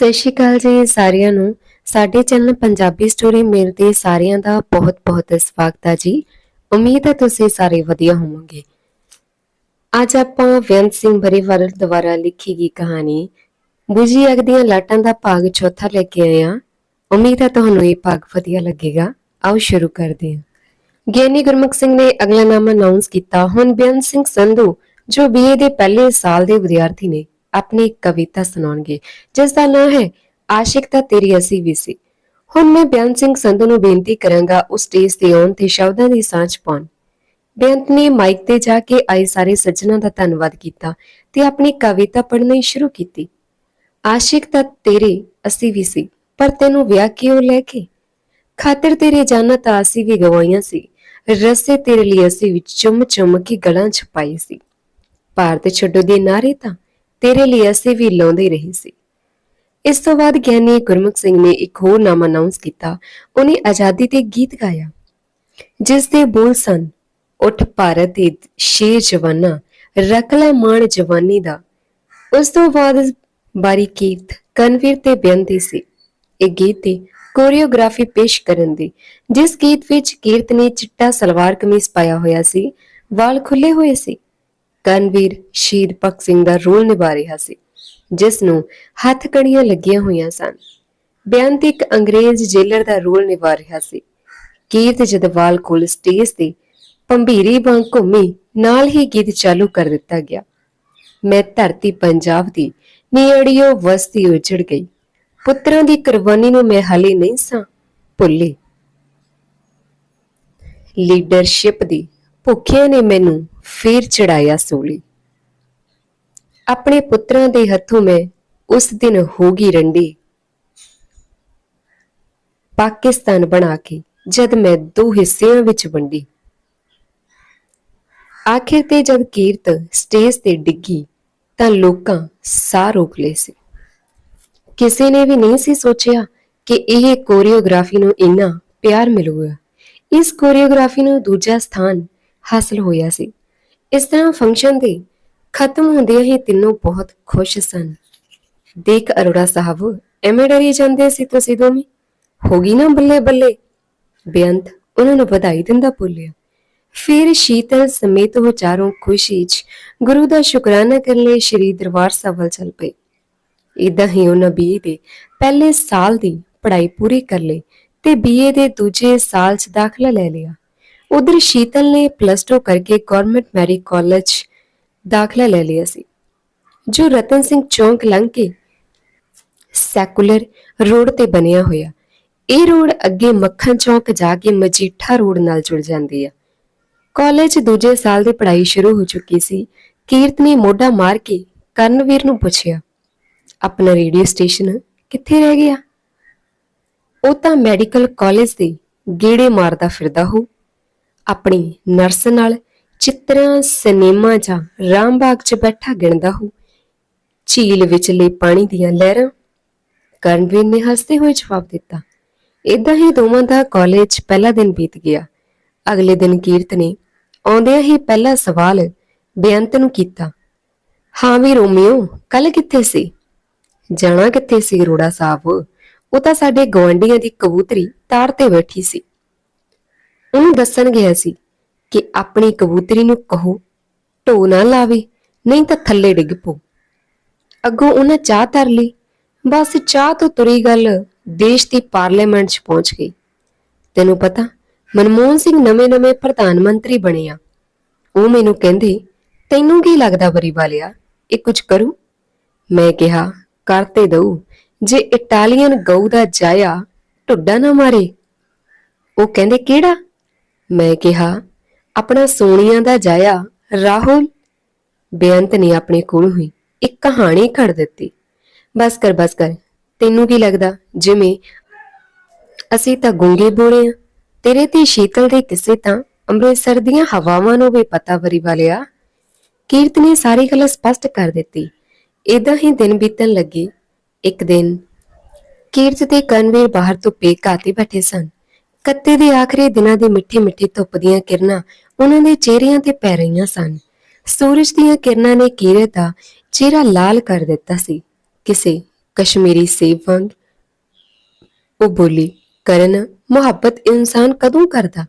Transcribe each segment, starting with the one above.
ਸਤਿ ਸ਼੍ਰੀ ਅਕਾਲ ਜੀ ਸਾਰਿਆਂ ਨੂੰ। ਸਾਡੇ ਚੈਨਲ ਪੰਜਾਬੀ ਸਟੋਰੀ ਮੇਲ ਤੇ ਸਾਰਿਆਂ ਦਾ ਬਹੁਤ-ਬਹੁਤ ਸਵਾਗਤ ਹੈ ਜੀ। ਉਮੀਦ ਹੈ ਤੁਸੀਂ ਸਾਰੇ ਵਧੀਆ ਹੋਵੋਗੇ। ਅੱਜ ਆਪਾਂ ਬੇਅੰਤ ਸਿੰਘ ਬਰੀਵਾਲ ਦੁਆਰਾ ਲਿਖੀ ਗਈ ਕਹਾਣੀ। ਬੁਝੀ ਅਗ ਦੀਆਂ ਲਾਟਾਂ ਦਾ ਭਾਗ ਚੌਥਾ ਲੈ ਕੇ ਆਏ ਹਾਂ। ਉਮੀਦ ਹੈ ਤੁਹਾਨੂੰ ਇਹ ਭਾਗ ਵਧੀਆ ਲੱਗੇਗਾ। ਆਓ ਸ਼ੁਰੂ ਕਰਦੇ ਹਾਂ। ਗਿਆਨੀ ਗੁਰਮੁਖ ਸਿੰਘ ਨੇ ਅਗਲਾ ਨਾਮ ਅਨਾਉਂਸ ਕੀਤਾ। ਹੁਣ ਬੇਅੰਤ ਸਿੰਘ ਸੰਧੂ, ਜੋ ਬੀਏ ਦੇ ਪਹਿਲੇ ਸਾਲ ਦੇ ਵਿਦਿਆਰਥੀ ਨੇ ਆਪਣੀ ਕਵਿਤਾ ਸੁਣਾਉਣਗੇ। ਜਿਸ ਦਾ ਨਾਮ ਹੈ, ਆਸ਼ਿਕ ਤਾਂ ਤੇਰੀ ਅਸੀਂ ਵੀ ਸੀ। ਹੁਣ ਮੈਂ ਬੇਅੰਤ ਸਿੰਘ ਸੰਧੂ ਨੂੰ ਬੇਨਤੀ ਕਰਾਂਗਾ ਉਸ ਸਟੇਜ ਤੇ ਆਉਣ ਤੇ ਸ਼ਬਦਾਂ ਦੀ ਸਾਂਝ ਪਾਉਣ। ਬੇਅੰਤ ਨੇ ਮਾਈਕ ਤੇ ਜਾ ਕੇ ਆਏ ਸਾਰੇ ਸੱਜਣਾਂ ਦਾ ਧੰਨਵਾਦ ਕੀਤਾ ਤੇ ਆਪਣੀ ਕਵਿਤਾ ਪੜ੍ਹਨੀ ਸ਼ੁਰੂ ਕੀਤੀ। ਆਸ਼ਿਕ ਤਾਂ ਤੇਰੇ ਅਸੀਂ ਵੀ ਸੀ, ਪਰ ਤੈਨੂੰ ਵਿਆਹ ਕਿਉਂ ਲੈ ਕੇ? ਖਾਤਰ ਤੇਰੇ ਜਾਨਾਂ ਤਾਂ ਅਸੀਂ ਵੀ ਗਵਾਈਆਂ ਸੀ। ਰਸੇ ਤੇਰੇ ਲਈ ਅਸੀਂ ਵੀ ਚੁੰਮ ਚੁੰਮ ਕੇ ਗਲਾਂ ਛਪਾਈ ਸੀ। ਭਾਰਤ ਛੱਡੋ ਦੇ ਨਾਰੇ ਤਾਂ ਤੇਰੇ ਲਈ ਅਸੀਂ ਵੀ ਲਾਉਂਦੇ ਰਹੇ ਸੀ। ਇਸ ਤੋਂ ਬਾਅਦ ਗਿਆਨੀ ਗੁਰਮੁਖ ਸਿੰਘ ਨੇ ਇੱਕ ਹੋਰ ਨਾਮ ਅਨਾਉਂਸ ਕੀਤਾ। ਉਹਨੇ ਆਜ਼ਾਦੀ ਤੇ ਗੀਤ ਗਾਇਆ। ਜਿਸ ਦੇ ਬੋਲ ਸਨ, ਉੱਠ ਭਾਰਤ ਦੇ ਸ਼ੇਰ ਜਵਾਨਾ, ਰੱਖ ਲੈ ਮਾਣ ਜਵਾਨੀ ਦਾ। ਉਸ ਤੋਂ ਬਾਅਦ ਬਾਰੀ ਕੀਰਤ ਕਨਵੀਰ ਤੇ ਬੇਨਤੀ ਸੀ। ਇਹ ਗੀਤ ਦੀ ਕੋਰੀਓਗ੍ਰਾਫੀ ਪੇਸ਼ ਕਰਨ ਦੀ, ਜਿਸ ਗੀਤ ਵਿੱਚ ਕੀਰਤ ਨੇ ਚਿੱਟਾ ਸਲਵਾਰ ਕਮੀਜ਼ ਪਾਇਆ ਹੋਇਆ ਸੀ, ਵਾਲ ਖੁੱਲੇ ਹੋਏ ਸੀ। ਕਨਵੀਰ ਸ਼ਹੀਦ ਭਗਤ ਸਿੰਘ ਦਾ ਰੋਲ ਨਿਭਾ ਰਿਹਾ ਸੀ, ਜਿਸ ਨੂੰ ਹੱਥ ਲੱਗੀਆਂ ਹੋਈਆਂ ਸਨ। ਬੇਅੰਤ ਇੱਕ ਅੰਗਰੇਜ਼ ਜੇਲਰ ਦਾ ਰੋਲ ਨਿਭਾ ਰਿਹਾ ਸੀ। ਕੀਰਤ ਜਦਵਾਲ ਕੋਲ ਸਟੇਜ ਤੇ ਪੰਭੀਰੀ ਵਾਂਗ ਘੁੰਮੀ, ਨਾਲ ਹੀ ਗੀਤ ਚਾਲੂ ਕਰ ਦਿੱਤਾ ਗਿਆ। ਮੈਂ ਧਰਤੀ ਪੰਜਾਬ ਦੀ ਨੀੜੀਓ ਵਸਤੀ ਉਜੜ ਗਈ। ਪੁੱਤਰਾਂ ਦੀ ਕੁਰਬਾਨੀ ਨੂੰ ਮੈਂ ਹਾਲੇ ਨਹੀਂ ਸਾਂ ਭੁੱਲੀ। ਲੀਡਰਸ਼ਿਪ ਦੀ ਭੁੱਖਿਆਂ ਨੇ ਮੈਨੂੰ ਫੇਰ ਚੜਾਇਆ ਸੂਲੀ। ਆਪਣੇ ਪੁੱਤਰਾਂ ਦੇ ਹੱਥੋਂ ਮੈਂ ਉਸ ਦਿਨ ਹੋ ਗਈ ਰੰਡੀ। ਪਾਕਿਸਤਾਨ ਬਣਾ ਕੇ ਜਦ ਮੈਂ ਦੋ ਹਿੱਸਿਆਂ ਵਿੱਚ ਵੰਡੀ। ਆਖਿਰ ਤੇ ਜਦ ਕੀਰਤ ਸਟੇਜ ਤੇ ਡਿੱਗੀ ਤਾਂ ਲੋਕਾਂ ਸਾਹ ਰੋਕ ਲਏ ਸੀ। ਕਿਸੇ ਨੇ ਵੀ ਨਹੀਂ ਸੀ ਸੋਚਿਆ ਕਿ ਇਹ ਕੋਰੀਓਗ੍ਰਾਫੀ ਨੂੰ ਇੰਨਾ ਪਿਆਰ ਮਿਲੂਗਾ। ਇਸ ਕੋਰੀਓਗ੍ਰਾਫੀ ਨੂੰ ਦੂਜਾ ਸਥਾਨ ਹਾਸਲ ਹੋਇਆ ਸੀ। ਇਸ ਤਰ੍ਹਾਂ ਫੰਕਸ਼ਨ ਦੇ ਖਤਮ ਹੁੰਦਿਆਂ ਹੀ ਤਿੰਨੋਂ ਬਹੁਤ ਖੁਸ਼ ਸਨ। ਦੇਖ ਅਰੋੜਾ ਸਾਹਿਬ, ਐਵੇਂ ਡਰੀ ਜਾਂਦੇ ਸੀ ਤੁਸੀਂ ਦੋਵੇਂ? ਹੋ ਗਈ ਨਾ ਬੱਲੇ ਬੱਲੇ? ਬੇਅੰਤ ਉਹਨਾਂ ਨੂੰ ਵਧਾਈ ਦਿੰਦਾ ਬੋਲਿਆ। ਫਿਰ ਸ਼ੀਤਲ ਸਮੇਤ ਉਹ ਚਾਰੋਂ ਖੁਸ਼ੀ 'ਚ ਗੁਰੂ ਦਾ ਸ਼ੁਕਰਾਨਾ ਕਰਨ ਲਈ ਸ਼੍ਰੀ ਦਰਬਾਰ ਸਾਹਿਬ ਵੱਲ ਚੱਲ ਪਏ। ਇਦਾਂ ਹੀ ਉਹਨਾਂ ਬੀਏ ਦੇ ਪਹਿਲੇ ਸਾਲ ਦੀ ਪੜ੍ਹਾਈ ਪੂਰੀ ਕਰ ਲਈ ਤੇ ਬੀਏ ਦੇ ਦੂਜੇ ਸਾਲ 'ਚ ਦਾਖਲਾ ਲੈ ਲਿਆ। ਉਧਰ ਸ਼ੀਤਲ ਨੇ ਪਲੱਸ 2 ਕਰਕੇ ਗਵਰਨਮੈਂਟ ਮੈਰੀ ਕਾਲਜ ਦਾਖਲਾ ਲੈ ਲਿਆ ਸੀ, ਜੋ ਰਤਨ ਸਿੰਘ ਚੌਂਕ ਲੰਘ ਕੇ ਸੈਕੂਲਰ ਰੋਡ ਤੇ ਬਣਿਆ ਹੋਇਆ। ਇਹ ਰੋਡ ਅੱਗੇ ਮੱਖਣ ਚੌਂਕ ਜਾ ਕੇ ਮਜੀਠਾ ਰੋਡ ਨਾਲ ਜੁੜ ਜਾਂਦੀ ਆ। ਕਾਲਜ ਦੂਜੇ ਸਾਲ ਦੀ ਪੜ੍ਹਾਈ ਸ਼ੁਰੂ ਹੋ ਚੁੱਕੀ ਸੀ। ਕੀਰਤ ਨੇ ਮੋਢਾ ਮਾਰ ਕੇ ਕਰਨਵੀਰ ਨੂੰ ਪੁੱਛਿਆ, ਆਪਣਾ ਰੇਡੀਓ ਸਟੇਸ਼ਨ ਕਿੱਥੇ ਰਹਿ ਗਿਆ? ਉਹ ਤਾਂ ਮੈਡੀਕਲ ਕਾਲਜ ਦੇ ਗੇੜੇ ਮਾਰਦਾ ਫਿਰਦਾ ਹੋ। ਆਪਣੀ ਨਰਸ ਨਾਲ ਚਿੱਤਰਾਂ ਸਿਨੇਮਾ ਜਾਂ ਰਾਮਬਾਗ 'ਚ ਬੈਠਾ ਗਿਣਦਾ ਹੋ। ਝੀਲ ਵਿਚਲੇ ਪਾਣੀ ਦੀਆਂ ਲਹਿਰਾਂ। ਕਰਨਵੀਰ ਨੇ ਹੱਸਦੇ ਹੋਏ ਜਵਾਬ ਦਿੱਤਾ ਇਦਾਂ ਹੀ ਦੋਵਾਂ ਦਾ ਕਾਲਜ ਪਹਿਲਾ ਦਿਨ ਬੀਤ ਗਿਆ। ਅਗਲੇ ਦਿਨ ਕੀਰਤ ਨੇ ਆਉਂਦਿਆਂ ਹੀ ਪਹਿਲਾ ਸਵਾਲ ਬੇਅੰਤ ਨੂੰ ਕੀਤਾ, ਹਾਂ ਵੀ ਰੋਮੀਓ ਕੱਲ ਕਿੱਥੇ ਸੀ? ਜਾਣਾ ਕਿੱਥੇ ਸੀ ਰੋੜਾ ਸਾਹਿਬ? ਉਹ ਤਾਂ ਸਾਡੇ ਗਵਾਂਢੀਆਂ ਦੀ ਕਬੂਤਰੀ ਤਾਰ ਤੇ ਬੈਠੀ ਸੀ। ਉਹਨੂੰ ਦੱਸਣ ਗਿਆ ਸੀ ਕਿ ਆਪਣੀ ਕਬੂਤਰੀ ਨੂੰ ਕਹੋ ਢੋ ਨਾ ਲਾਵੇ, ਨਹੀਂ ਤਾਂ ਥੱਲੇ ਡਿੱਗ ਪੋ ਅੱਗੋਂ ਉਹਨਾਂ ਚਾਹ ਤਰ ਲਈ, ਬਸ ਚਾਹ ਤੋਂ ਤੁਰੀ ਗੱਲ ਦੇਸ਼ ਦੀ ਪਾਰਲੀਮੈਂਟ 'ਚ ਪਹੁੰਚ ਗਈ। ਤੈਨੂੰ ਪਤਾ, ਮਨਮੋਹਨ ਸਿੰਘ ਨਵੇਂ-ਨਵੇਂ ਪ੍ਰਧਾਨ ਮੰਤਰੀ ਬਣੇ ਆ। ਉਹ ਮੈਨੂੰ ਕਹਿੰਦੇ, ਤੈਨੂੰ ਕੀ ਲੱਗਦਾ ਬਰੀ ਵਾਲਿਆ, ਇਹ ਕੁਝ ਕਰੂ? ਮੈਂ ਕਿਹਾ, ਕਰ ਦਊ, ਜੇ ਇਟਾਲੀਅਨ ਗਊ ਦਾ ਜਾਇਆ ਢੁੱਡਾ ਨਾ ਮਾਰੇ। ਉਹ ਕਹਿੰਦੇ, ਕਿਹੜਾ? ਮੈਂ ਕਿਹਾ, ਆਪਣਾ ਸੋਨੀਆ ਦਾ ਜਾਇਆ ਰਾਹੁਲ? ਬੇਅੰਤ ਨੇ ਆਪਣੇ ਕੋਲ ਹੋਈ ਇੱਕ ਕਹਾਣੀ ਘੜ ਦਿੱਤੀ। ਬਸ ਕਰ ਬਸ ਕਰ, ਤੈਨੂੰ ਕੀ ਲੱਗਦਾ? ਜਿਵੇਂ ਅਸੀਂ ਤਾਂ ਗੁੰਗੇ ਬੋਲੇ ਆ, ਤੇਰੇ ਤੇ ਸ਼ੀਤਲ ਦੇ ਕਿਸੇ ਤਾਂ ਅੰਮ੍ਰਿਤਸਰ ਦੀਆਂ ਹਵਾਵਾਂ ਨੂੰ ਵੀ ਪਤਾ ਵਰੀ ਵਾਲਿਆ? ਕੀਰਤ ਨੇ ਸਾਰੀ ਗੱਲ ਸਪਸ਼ਟ ਕਰ ਦਿੱਤੀ। ਇਦਾਂ ਹੀ ਦਿਨ ਬੀਤਣ ਲੱਗੇ। ਇੱਕ ਦਿਨ ਕੀਰਤ ਤੇ ਕਨਵੀਰ ਬਾਹਰ ਤੋਂ ਪੇਕ ਆਤੇ ਬੈਠੇ ਸਨ। ਕੱਤੇ ਦੇ ਆਖਰੀ ਦਿਨਾਂ ਦੀ ਮਿੱਠੀ ਮਿੱਠੀ ਧੁੱਪ ਦੀਆਂ ਕਿਰਨਾਂ ਉਹਨਾਂ ਦੇ ਚਿਹਰਿਆਂ ਤੇ ਪੈ ਰਹੀਆਂ ਸਨ। ਸੂਰਜ ਦੀਆਂ ਕਿਰਨਾਂ ਨੇ ਕੀਰਤ ਦਾ ਚਿਹਰਾ ਲਾਲ ਕਰ ਦਿੱਤਾ ਸੀ। ਕਿਸੇ ਕਸ਼ਮੀਰੀ ਸੇਬ ਵਾਂਗ ਉਹ ਬੋਲੀ, ਕਰਨ, ਮੁਹੱਬਤ ਇਨਸਾਨ ਕਦੋਂ ਕਰਦਾ?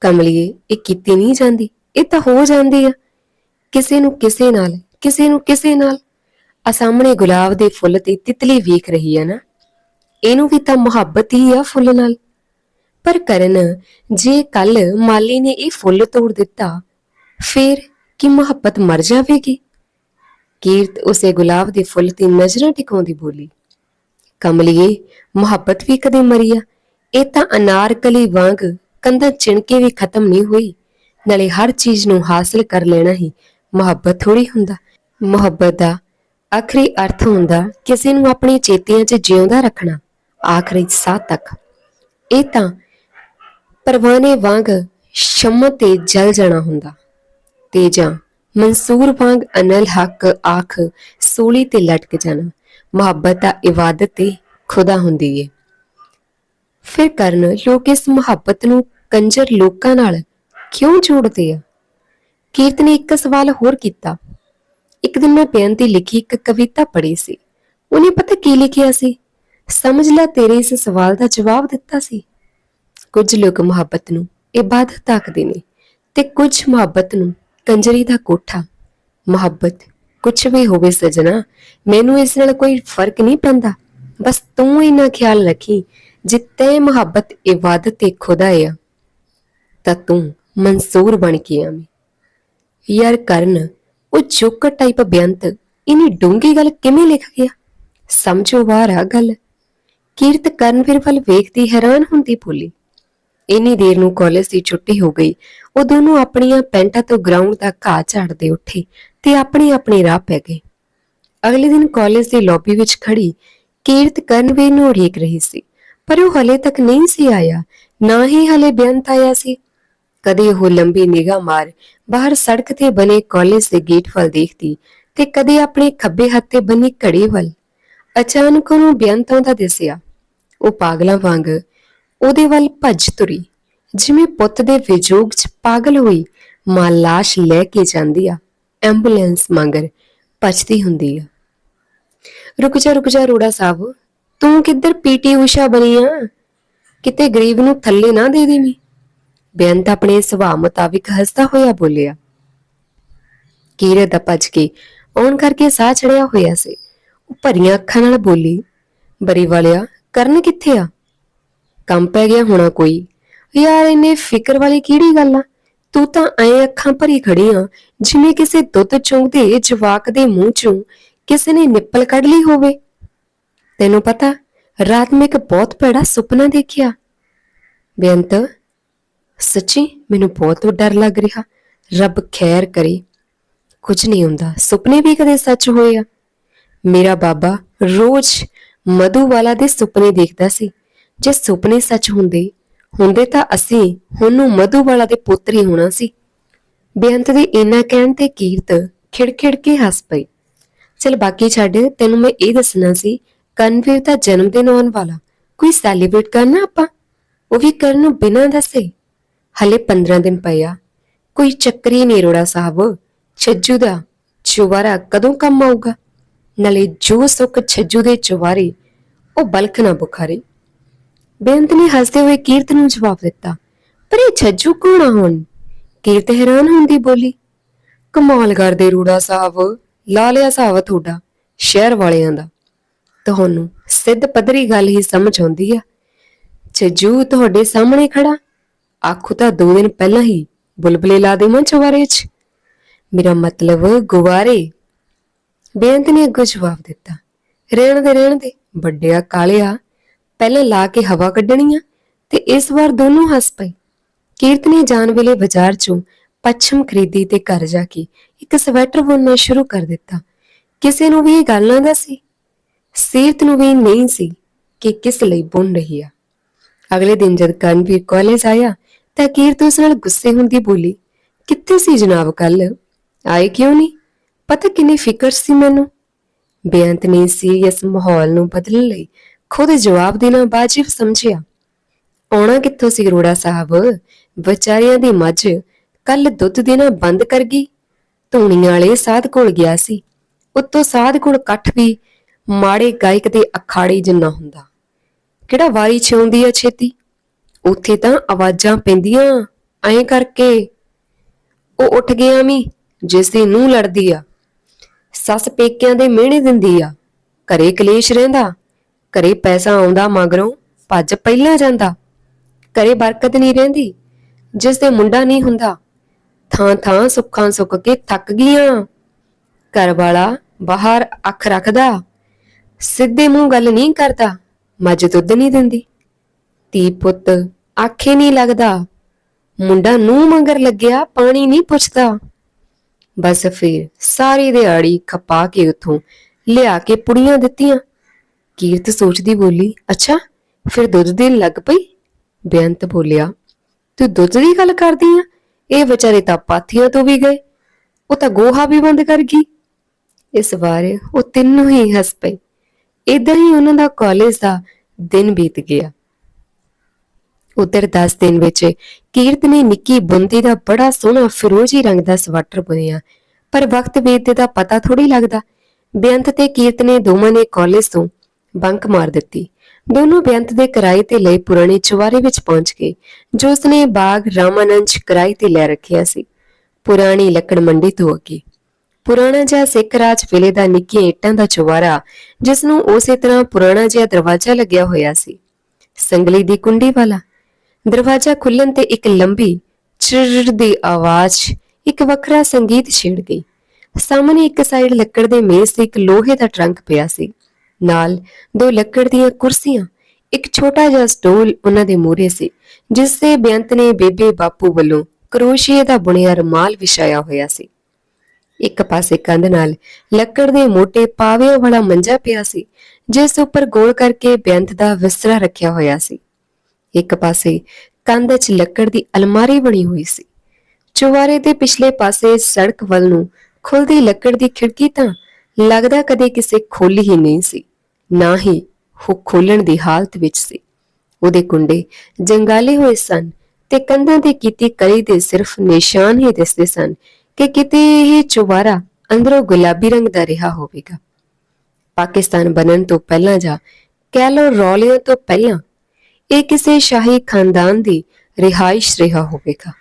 ਕਮਲੀਏ, ਇਹ ਕੀਤੀ ਨਹੀਂ ਜਾਂਦੀ, ਇਹ ਤਾਂ ਹੋ ਜਾਂਦੀ ਆ। ਕਿਸੇ ਨੂੰ ਕਿਸੇ ਨਾਲ, ਕਿਸੇ ਨੂੰ ਕਿਸੇ ਨਾਲ। ਆ ਸਾਹਮਣੇ ਗੁਲਾਬ ਦੇ ਫੁੱਲ ਤੇ ਤਿਤਲੀ ਵੇਖ ਰਹੀ ਆ ਨਾ। ਇਹਨੂੰ ਵੀ ਤਾਂ ਮੁਹੱਬਤ ਹੀ ਆ ਫੁੱਲ ਨਾਲ। ਪਰ ਕਰਨ ਜੇ ਕੱਲ ਮਾਲੀ ਨੇ ਇਹ ਫੁੱਲ ਤੋੜ ਦਿੱਤਾ, ਫਿਰ ਕੀ ਮੁਹੱਬਤ ਮਰ ਜਾਵੇਗੀ? ਕੀਰਤ ਉਸੇ ਗੁਲਾਬ ਦੇ ਫੁੱਲ ਤੇ ਨਜ਼ਰਾਂ ਟਿਕਾਉਂਦੀ ਬੋਲੀ, ਕਮਲੀਏ, ਮੁਹੱਬਤ ਵੀ ਕਦੇ ਮਰੀ ਇਹ ਤਾਂ ਅਨਾਰਕਲੀ ਵਾਂਗ ਕੰਧਾਂ ਚਿਣਕੇ ਵੀ ਖਤਮ ਨਹੀਂ ਹੋਈ, ਨਾਲੇ ਹਰ ਚੀਜ਼ ਨੂੰ ਹਾਸਲ ਕਰ ਲੈਣਾ ਹੀ ਮੁਹੱਬਤ ਥੋੜੀ ਹੁੰਦਾ। ਮੁਹੱਬਤ ਦਾ ਆਖਰੀ ਅਰਥ ਹੁੰਦਾ ਕਿਸੇ ਨੂੰ ਆਪਣੇ ਚੇਤਿਆਂ 'ਚ ਜਿਉਂਦਾ ਰੱਖਣਾ, ਆਖਰੀ ਸਾਹ ਤੱਕ। ਇਹ ਤਾਂ ਪਰਵਾਨੇ ਵਾਂਗ ਸ਼ਮ੍ਹਾਂ ਤੇ ਜਲ ਜਾਣਾ ਹੁੰਦਾ। ਤੇ ਜਾਂ ਮਨਸੂਰ ਵਾਂਗ ਅਨਲ ਹੱਕ ਆਖ ਸੂਲੀ ਤੇ ਲਟਕ ਜਾਣਾ। ਮੁਹੱਬਤ ਦਾ ਇਬਾਦਤ ਤੇ ਖੁਦਾ ਹੁੰਦੀ ਏ। ਫਿਰ ਕਰਨ ਲੋਕ ਇਸ ਮੁਹੱਬਤ ਨੂੰ ਕੰਜਰ ਲੋਕਾਂ ਨਾਲ ਕਿਉਂ ਜੋੜਦੇ ਆ? ਕੀਰਤ ਨੇ ਇੱਕ ਸਵਾਲ ਹੋਰ ਕੀਤਾ। ਇੱਕ ਦਿਨ ਮੈਂ ਬੇਨਤੀ ਲਿਖੀ ਇੱਕ ਕਵਿਤਾ ਪੜ੍ਹੀ ਸੀ। ਉਹਨੇ ਪਤਾ ਕੀ ਲਿਖਿਆ ਸੀ? ਸਮਝ ਲੈ ਤੇਰੇ ਇਸ ਸਵਾਲ ਦਾ ਜਵਾਬ ਦਿੱਤਾ ਸੀ। ਕੁਝ ਲੋਕ ਮੁਹੱਬਤ ਨੂੰ ਇਬਾਦਤ ਆਖਦੇ ਨੇ ਤੇ ਕੁਝ ਮੁਹੱਬਤ ਨੂੰ ਕੰਜਰੀ ਦਾ ਕੋਠਾ। ਮੁਹੱਬਤ ਕੁਝ ਵੀ ਹੋਵੇ ਸਜਣਾ, ਮੈਨੂੰ ਇਸ ਨਾਲ ਕੋਈ ਫ਼ਰਕ ਨਹੀਂ ਪੈਂਦਾ। ਬਸ ਤੂੰ ਇਹਨਾਂ ਖਿਆਲ ਰੱਖੀ ਜਿੱਤੇ ਮੁਹੱਬਤ ਇਬਾਦਤ ਤੇ ਖੁਦਾ ਆ, ਤਾਂ ਤੂੰ ਮਨਸੂਰ ਬਣ ਕੇ ਆਵੇਂ। ਯਾਰ ਕਰਨ, ਉਹ ਜੋਕਰ ਟਾਈਪ ਬੇਅੰਤ, ਇਨੀ ਡੂੰਗੀ ਗੱਲ ਕਿਵੇਂ ਲਿਖ ਗਿਆ? ਸਮਝੋ ਵਾਰ ਆ ਗੱਲ। ਕੀਰਤ ਕਰਨ ਫਿਰ ਵੱਲ ਵੇਖਦੀ ਹੈਰਾਨ ਹੁੰਦੀ ਬੋਲੀ। ਇੰਨੀ ਦੇਰ ਨੂੰ ਕਾਲਜ ਦੀ ਛੁੱਟੀ ਹੋ ਗਈ। ਉਹ ਦੋਨੋਂ ਆਪਣੀਆਂ ਪੈਂਟਾਂ ਤੋਂ ਗਰਾਊਂਡ ਦਾ ਘਾਹ ਝਾੜਦੇ ਉੱਠੇ ਤੇ ਆਪਣੇ ਆਪਣੇ ਰਾਹ ਪੈ ਗਏ। ਅਗਲੇ ਦਿਨ ਕਾਲਜ ਦੀ ਲੌਬੀ ਵਿੱਚ ਖੜੀ ਕੀਰਤ ਕਰਨਵੀਰ ਨੂੰ ਉਡੀਕ ਰਹੀ ਸੀ, ਪਰ ਉਹ ਹਲੇ ਤੱਕ ਨਹੀਂ ਸੀ ਆਇਆ, ਨਾ ਹੀ ਹਲੇ ਬੇਅੰਤ ਆਇਆ ਸੀ। ਕਦੇ ਉਹ ਲੰਬੀ ਨਿਗਾਹ ਮਾਰ ਬਾਹਰ ਸੜਕ ਤੇ ਬਨੇ ਕਾਲਜ ਦੇ ਗੇਟ ਵੱਲ ਦੇਖਦੀ ਤੇ ਕਦੇ ਆਪਣੇ ਖੱਬੇ ਹੱਥ ਤੇ ਬਣੀ ਘੜੀ ਵੱਲ। ਅਚਾਨਕ ਉਹਨੂੰ ਬੇਅੰਤ ਆਉਂਦਾ ਦਿਸਿਆ। ਉਹ ਪਾਗਲਾਂ ਵਾਂਗ ਉਹਦੇ ਵੱਲ ਭੱਜ ਤੁਰੀ। ਜਿਵੇਂ ਪੁੱਤ ਦੇ ਵਿਜੋਗ 'ਚ ਪਾਗਲ ਹੋਈ ਮਾਂ ਲਾਸ਼ ਲੈ ਕੇ ਜਾਂਦੀ ਆ, ਐਂਬੂਲੈਂਸ ਮੰਗਰ ਭੱਜਦੀ ਹੁੰਦੀ ਆ। ਰੁਕ ਜਾ ਰੁਕ ਜਾ ਰੋੜਾ ਸਾਹਿਬ, ਤੂੰ ਕਿੱਧਰ ਪੀਟੀ ਊਸ਼ਾ ਬਣੀ ਆ? ਕਿਤੇ ਗਰੀਬ ਨੂੰ ਥੱਲੇ ਨਾ ਦੇ ਦੇਵੀਂ? ਬੇਅੰਤ ਆਪਣੇ ਸੁਭਾਅ ਮੁਤਾਬਿਕ ਹੱਸਦਾ ਹੋਇਆ ਬੋਲਿਆ। ਕੀਰਤ ਦਾ ਭੱਜ ਕੇ ਆਉਣ ਕਰਕੇ ਸਾਹ ਚੜਿਆ ਹੋਇਆ ਸੀ। ਉਹ ਭਰੀਆਂ ਅੱਖਾਂ ਨਾਲ ਬੋਲੀ, ਬਰੀ ਵਾਲਿਆ, ਕਰਨ ਕਿੱਥੇ ਆ? ਕੰਮ ਪੈ ਗਿਆ ਹੋਣਾ ਕੋਈ। ਯਾਰ ਇਹਨੇ ਫਿਕਰ ਵਾਲੀ ਕਿਹੜੀ ਗੱਲ ਆ? ਤੂੰ ਤਾਂ ਐ ਅੱਖਾਂ ਭਰੀ ਖੜੀ ਆ, ਜਿਵੇਂ ਕਿਸੇ ਦੁੱਧ ਚੁੰਗਦੇ ਜਵਾਕ ਦੇ ਮੂੰਹ ਚੋਂ ਕਿਸੇ ਨੇ ਨਿੱਪਲ ਕੱਢ ਲਈ ਹੋਵੇ। ਤੈਨੂੰ ਪਤਾ, ਰਾਤ ਮੈਂ ਇੱਕ ਬਹੁਤ ਭੈੜਾ ਸੁਪਨਾ ਦੇਖਿਆ। ਬੇਅੰਤ, ਸੱਚੀ ਮੈਨੂੰ ਬਹੁਤ ਡਰ ਲੱਗ ਰਿਹਾ। ਰੱਬ ਖੈਰ ਕਰੇ। ਕੁਝ ਨਹੀਂ ਹੁੰਦਾ, ਸੁਪਨੇ ਵੀ ਕਦੇ ਸੱਚ ਹੋਏ ਆ। ਮੇਰਾ ਬਾਬਾ ਰੋਜ਼ ਮਧੂ ਵਾਲਾ ਦੇ ਸੁਪਨੇ ਦੇਖਦਾ ਸੀ। ਜੇ ਸੁਪਨੇ ਸੱਚ ਹੁੰਦੇ ਹੁੰਦੇ ਤਾਂ ਅਸੀਂ ਉਹਨੂੰ ਮਧੂ ਵਾਲਾ ਦੇ ਪੁੱਤਰ ਹੀ ਹੋਣਾ ਸੀ। ਬੇਅੰਤ ਦੇ ਇੰਨਾ ਕਹਿਣ ਤੇ ਕੀਰਤ ਖਿੜਖਿੜ ਕੇ ਹੱਸ ਪਈ। ਚਲ ਬਾਕੀ ਛੱਡ, ਤੈਨੂੰ ਮੈਂ ਇਹ ਦੱਸਣਾ ਸੀ ਕਨਵੀਰ ਦਾ ਜਨਮ ਦਿਨ ਆਉਣ ਵਾਲਾ, ਕੋਈ ਸੈਲੀਬ੍ਰੇਟ ਕਰਨਾ ਆਪਾਂ? ਉਹ ਵੀ ਕਰਨ ਨੂੰ ਬਿਨਾਂ ਦੱਸੇ। ਹਲੇ 15 ਦਿਨ ਪਿਆ ਕੋਈ ਚੱਕਰੀ ਨਹੀਂ ਰੋੜਾ ਸਾਹਿਬ। ਛੱਜੂ ਦਾ ਚੁਵਾਰਾ ਕਦੋਂ ਕੰਮ ਆਊਗਾ? ਨਲੇ ਜੋ ਸੁੱਖ ਛੱਜੂ ਦੇ ਚੁਵਾਰੇ, ਉਹ ਬਲਖ ਨਾ ਬੁਖਾਰੇ। ਬੇਅੰਤ ਨੇ ਹੱਸਦੇ ਹੋਏ ਕੀਰਤ ਨੂੰ ਜਵਾਬ ਦਿੱਤਾ, ਪਰ ਇਹ ਛੱਜੂ ਕੌਣ ਆ ਹੁਣ? ਕੀਰਤ ਹੈਰਾਨ ਹੁੰਦੀ ਬੋਲੀ ਕਮਾਲ ਕਰਦੇ ਰੂੜਾ ਸਾਹਿਬ ਲਾ ਲਿਆ ਹਿਸਾਬ ਤੁਹਾਡਾ, ਸ਼ਹਿਰ ਵਾਲਿਆਂ ਦਾ। ਤੁਹਾਨੂੰ ਸਿੱਧ ਪੱਧਰੀ ਗੱਲ ਹੀ ਸਮਝ ਆਉਂਦੀ ਆ। ਛੱਜੂ ਤੁਹਾਡੇ ਸਾਹਮਣੇ ਖੜਾ, ਆਖੂ ਤਾਂ ਦੋ ਦਿਨ ਪਹਿਲਾਂ ਹੀ ਬੁਲਬਲੇ ਲਾ ਦੇਵਾਂ ਚਵਾਰੇ 'ਚ। ਮੇਰਾ ਮਤਲਬ ਗੁਵਾਰੇ ਬੇਅੰਤ ਨੇ ਅੱਗੋਂ ਜਵਾਬ ਦਿੱਤਾ, ਰਹਿਣ ਦੇ ਰਹਿਣ ਦੇ, ਵੱਡਿਆ ਕਾਲਿਆ ਪਹਿਲਾਂ ਲਾ ਕੇ ਹਵਾ ਕੱਢਣੀ ਆ ਤੇ ਇਸ ਵਾਰ ਦੋਨੋਂ ਹੱਸ ਪਏ ਕੀਰਤ ਨੇ ਜਾਣ ਵੇਲੇ ਬਾਜ਼ਾਰ ਚੋਂ ਪੱਛਮ ਖਰੀਦੀ ਤੇ ਘਰ ਜਾ ਕੇ ਇੱਕ ਸਵੈਟਰ ਬੁਣਨਾ ਸ਼ੁਰੂ ਕਰ ਦਿੱਤਾ। ਕਿਸੇ ਨੂੰ ਵੀ ਇਹ ਗੱਲ ਨਾ ਦੱਸੀ। ਸੀਰਤ ਨੂੰ ਵੀ ਨਹੀਂ ਸੀ ਕਿ ਕਿਸ ਲਈ ਬੁਣ ਰਹੀ ਆ। ਅਗਲੇ ਦਿਨ ਜਦ ਕਰਨਵੀਰ ਕਾਲਜ ਆਇਆ ਤਾਂ ਕੀਰਤ ਉਸ ਨਾਲ ਗੁੱਸੇ ਹੁੰਦੀ ਬੋਲੀ, ਕਿੱਥੇ ਸੀ ਜਨਾਬ ਕੱਲ? ਆਏ ਕਿਉਂ ਨਹੀਂ? ਪਤਾ ਕਿੰਨੀ ਫਿਕਰ ਸੀ ਮੈਨੂੰ। ਬੇਅੰਤ ਨੇ ਇਸ ਮਾਹੌਲ ਨੂੰ ਬਦਲਣ ਲਈ ਖੁਦ ਜਵਾਬ ਦੇਣਾ ਵਾਜਿਬ ਸਮਝਿਆ। ਆਉਣਾ ਕਿੱਥੋਂ ਸੀ ਰੋੜਾ ਸਾਹਿਬ? ਵਿਚਾਰਿਆਂ ਦੀ ਮੱਝ ਕੱਲ ਦੁੱਧ ਦੇਣਾ ਬੰਦ ਕਰ ਗਈ। ਧੂਣੀਆਂ ਵਾਲੇ ਸਾਧ ਕੋਲ ਗਿਆ ਸੀ। ਉੱਤੋਂ ਸਾਧ ਕੋਲ ਇਕੱਠ ਵੀ ਮਾੜੇ ਗਾਇਕ ਦੇ ਅਖਾੜੇ ਜਿੰਨਾ ਹੁੰਦਾ। ਕਿਹੜਾ ਵਾਰੀ ਛਿਉਂਦੀ ਆ ਛੇਤੀ? ਉੱਥੇ ਤਾਂ ਆਵਾਜ਼ਾਂ ਪੈਂਦੀਆਂ, ਐਂ ਕਰਕੇ। ਉਹ ਉੱਠ ਗਿਆ ਵੀ ਜਿਸ ਦੀ ਨੂੰ ਲੜਦੀ ਆ। ਸੱਸ ਪੇਕਿਆਂ ਦੇ ਮਿਹਣੇ ਦਿੰਦੀ ਆ। ਘਰੇ ਕਲੇਸ਼ ਰਹਿੰਦਾ। ਘਰੇ ਪੈਸਾ ਆਉਂਦਾ ਮਗਰੋਂ ਭੱਜ ਪਹਿਲਾਂ ਜਾਂਦਾ। ਘਰੇ ਬਰਕਤ ਨਹੀਂ ਰਹਿੰਦੀ ਜਿਸ ਦੇ ਮੁੰਡਾ ਨਹੀਂ ਹੁੰਦਾ। ਥਾਂ ਥਾਂ ਸੁੱਖਾਂ ਸੁੱਕ ਕੇ ਥੱਕ ਗਈਆਂ। ਘਰ ਵਾਲਾ ਬਾਹਰ ਅੱਖ ਰੱਖਦਾ, ਸਿੱਧੇ ਮੂੰਹ ਗੱਲ ਨਹੀਂ ਕਰਦਾ, ਮੱਝ ਦੁੱਧ ਨਹੀਂ ਦਿੰਦੀ। ਧੀ ਪੁੱਤ ਆਖੇ ਨਹੀਂ ਲੱਗਦਾ, ਮੁੰਡਾ ਨੂੰ ਮੰਗਰ ਲੱਗਿਆ ਪਾਣੀ ਨਹੀਂ ਪੁੱਛਦਾ। ਬਸ ਫਿਰ ਸਾਰੀ ਦਿਹਾੜੀ ਖਪਾ ਕੇ ਉਥੋਂ ਲਿਆ ਕੇ ਪੁੜੀਆਂ ਦਿੱਤੀਆਂ। ਕੀਰਤ ਸੋਚਦੀ ਬੋਲੀ, ਅੱਛਾ, ਫਿਰ ਦੁੱਧ ਦੇਣ ਲੱਗ ਪਈ? ਬੇਅੰਤ ਬੋਲਿਆ, ਤੂੰ ਦੁੱਧ ਦੀ ਗੱਲ ਕਰਦੀ ਆ? ਇਹ ਵਿਚਾਰੇ ਤਾਂ ਪਾਥੀਆਂ ਤੋਂ ਵੀ ਗਏ। ਉਹ ਤਾਂ ਗੋਹਾ ਵੀ ਬੰਦ ਕਰ ਗਈ। ਇਸ ਵਾਰ ਉਹ ਤਿੰਨੋਂ ਹੀ ਹੱਸ ਪਏ। ਇਦਾਂ ਹੀ ਉਹਨਾਂ ਦਾ ਕਾਲਜ ਦਾ ਦਿਨ ਬੀਤ ਗਿਆ। ਉਧਰ 10 ਦਿਨ ਵਿੱਚ ਕੀਰਤ ਨੇ ਨਿੱਕੀ ਬੁੰਦੀ ਦਾ ਬੜਾ ਸੋਹਣਾ ਫਿਰੋਜ਼ੀ ਰੰਗ ਦਾ ਸਵੈਟਰ ਬੁਣਿਆ, ਪਰ ਵਕਤ ਬੀਤਦੇ ਦਾ ਪਤਾ ਥੋੜੀ ਲੱਗਦਾ। ਬੇਅੰਤ ਤੇ ਕੀਰਤ ਨੇ ਦੋਵਾਂ ਨੇ ਕਾਲਜ ਤੋਂ ਬੰਕ ਮਾਰ ਦਿੱਤੀ। ਦੋਨੋਂ ਬੇਅੰਤ ਦੇ ਕਿਰਾਏ ਤੇ ਲਈ ਪੁਰਾਣੇ ਚੁਬਾਰੇ ਵਿੱਚ ਪਹੁੰਚ ਗਏ, ਜੋ ਉਸਨੇ ਬਾਗ ਰਾਮਾਨੰਦ ਕਿਰਾਏ ਤੇ ਲੈ ਰੱਖਿਆ ਸੀ। ਪੁਰਾਣੀ ਲੱਕੜ ਮੰਡੀ ਤੋਂ ਅੱਗੇ। ਪੁਰਾਣਾ ਜਿਹਾ ਸਿੱਖ ਰਾਜ ਵੇਲੇ ਦਾ ਨਿੱਕੀਆਂ ਇੱਟਾਂ ਦਾ ਚੁਬਾਰਾ, ਜਿਸ ਨੂੰ ਉਸੇ ਤਰ੍ਹਾਂ ਪੁਰਾਣਾ ਜਿਹਾ ਦਰਵਾਜ਼ਾ ਲੱਗਿਆ ਹੋਇਆ ਸੀ। ਸੰਗਲੀ ਦੀ ਕੁੰਡੀ ਵਾਲਾ। ਦਰਵਾਜ਼ਾ ਖੁੱਲਣ ਤੇ ਇੱਕ ਲੰਬੀ ਚਿਰ ਦੀ ਆਵਾਜ਼, ਇੱਕ ਵੱਖਰਾ ਸੰਗੀਤ ਛੇੜ ਗਈ। ਸਾਹਮਣੇ ਇੱਕ ਸਾਈਡ ਲੱਕੜ ਦੇ ਮੇਜ਼ ਤੇ ਇੱਕ ਲੋਹੇ ਦਾ ਟਰੰਕ ਪਿਆ ਸੀ। ਨਾਲ ਦੋ ਲੱਕੜ ਦੀਆਂ ਕੁਰਸੀਆਂ, ਇੱਕ ਛੋਟਾ ਜਿਹਾ ਸਟੂਲ ਉਹਨਾਂ ਦੇ ਮੂਹਰੇ ਸੀ, ਜਿਸ ਤੇ ਬੇਅੰਤ ਨੇ ਬੇਬੇ ਬਾਪੂ ਵੱਲੋਂ ਕਰੋਸ਼ੀਏ ਦਾ ਬੁਣਿਆ ਰੁਮਾਲ ਵਿਛਾਇਆ ਹੋਇਆ ਸੀ। ਇੱਕ ਪਾਸੇ ਕੰਧ ਨਾਲ ਲੱਕੜ ਦੇ ਮੋٹے ਪਾਵਿਆਂ ਵਾਲਾ ਮੰਜਾ ਪਿਆ ਸੀ, ਜਿਸ ਉੱਪਰ ਗੋਲ ਕਰਕੇ ਬੇਅੰਤ ਦਾ ਵਿਸਰਾ ਰੱਖਿਆ ਹੋਇਆ ਸੀ। ਇੱਕ ਪਾਸੇ ਕੰਧ 'ਚ ਲੱਕੜ ਦੀ ਅਲਮਾਰੀ ਬਣੀ ਹੋਈ ਸੀ। ਚੁਬਾਰੇ ਦੇ ਪਿਛਲੇ ਪਾਸੇ ਸੜਕ ਵੱਲ ਨੂੰ ਖੁੱਲਦੀ ਲੱਕੜ ਦੀ ਖਿੜਕੀ ਤਾਂ ਲੱਗਦਾ ਕਦੇ ਕਿਸੇ ਖੋਲੀ ਹੀ ਨਹੀਂ ਸੀ, ਨਾ ਹੀ ਉਹ ਖੋਲਣ ਦੀ ਹਾਲਤ ਵਿੱਚ ਸੀ। ਉਹਦੇ ਕੁੰਡੇ ਜੰਗਾਲੇ ਹੋਏ ਸਨ ਤੇ ਕੰਧਾਂ ਤੇ ਕੀਤੀ ਕਲੀ ਦੇ ਸਿਰਫ ਨਿਸ਼ਾਨ ਹੀ ਦਿਸਦੇ ਸਨ ਕਿ ਕਿਤੇ ਇਹ ਚੁਬਾਰਾ ਅੰਦਰੋਂ ਗੁਲਾਬੀ ਰੰਗ ਦਾ ਰਿਹਾ ਹੋਵੇਗਾ। ਪਾਕਿਸਤਾਨ ਬਣਨ ਤੋਂ ਪਹਿਲਾਂ ਜਾਂ ਕਹਿ ਲਓ ਰੌਲਿਆਂ ਤੋਂ ਪਹਿਲਾਂ ਇਹ ਕਿਸੇ ਸ਼ਾਹੀ ਖਾਨਦਾਨ ਦੀ ਰਿਹਾਇਸ਼ ਰਿਹਾ ਹੋਵੇਗਾ।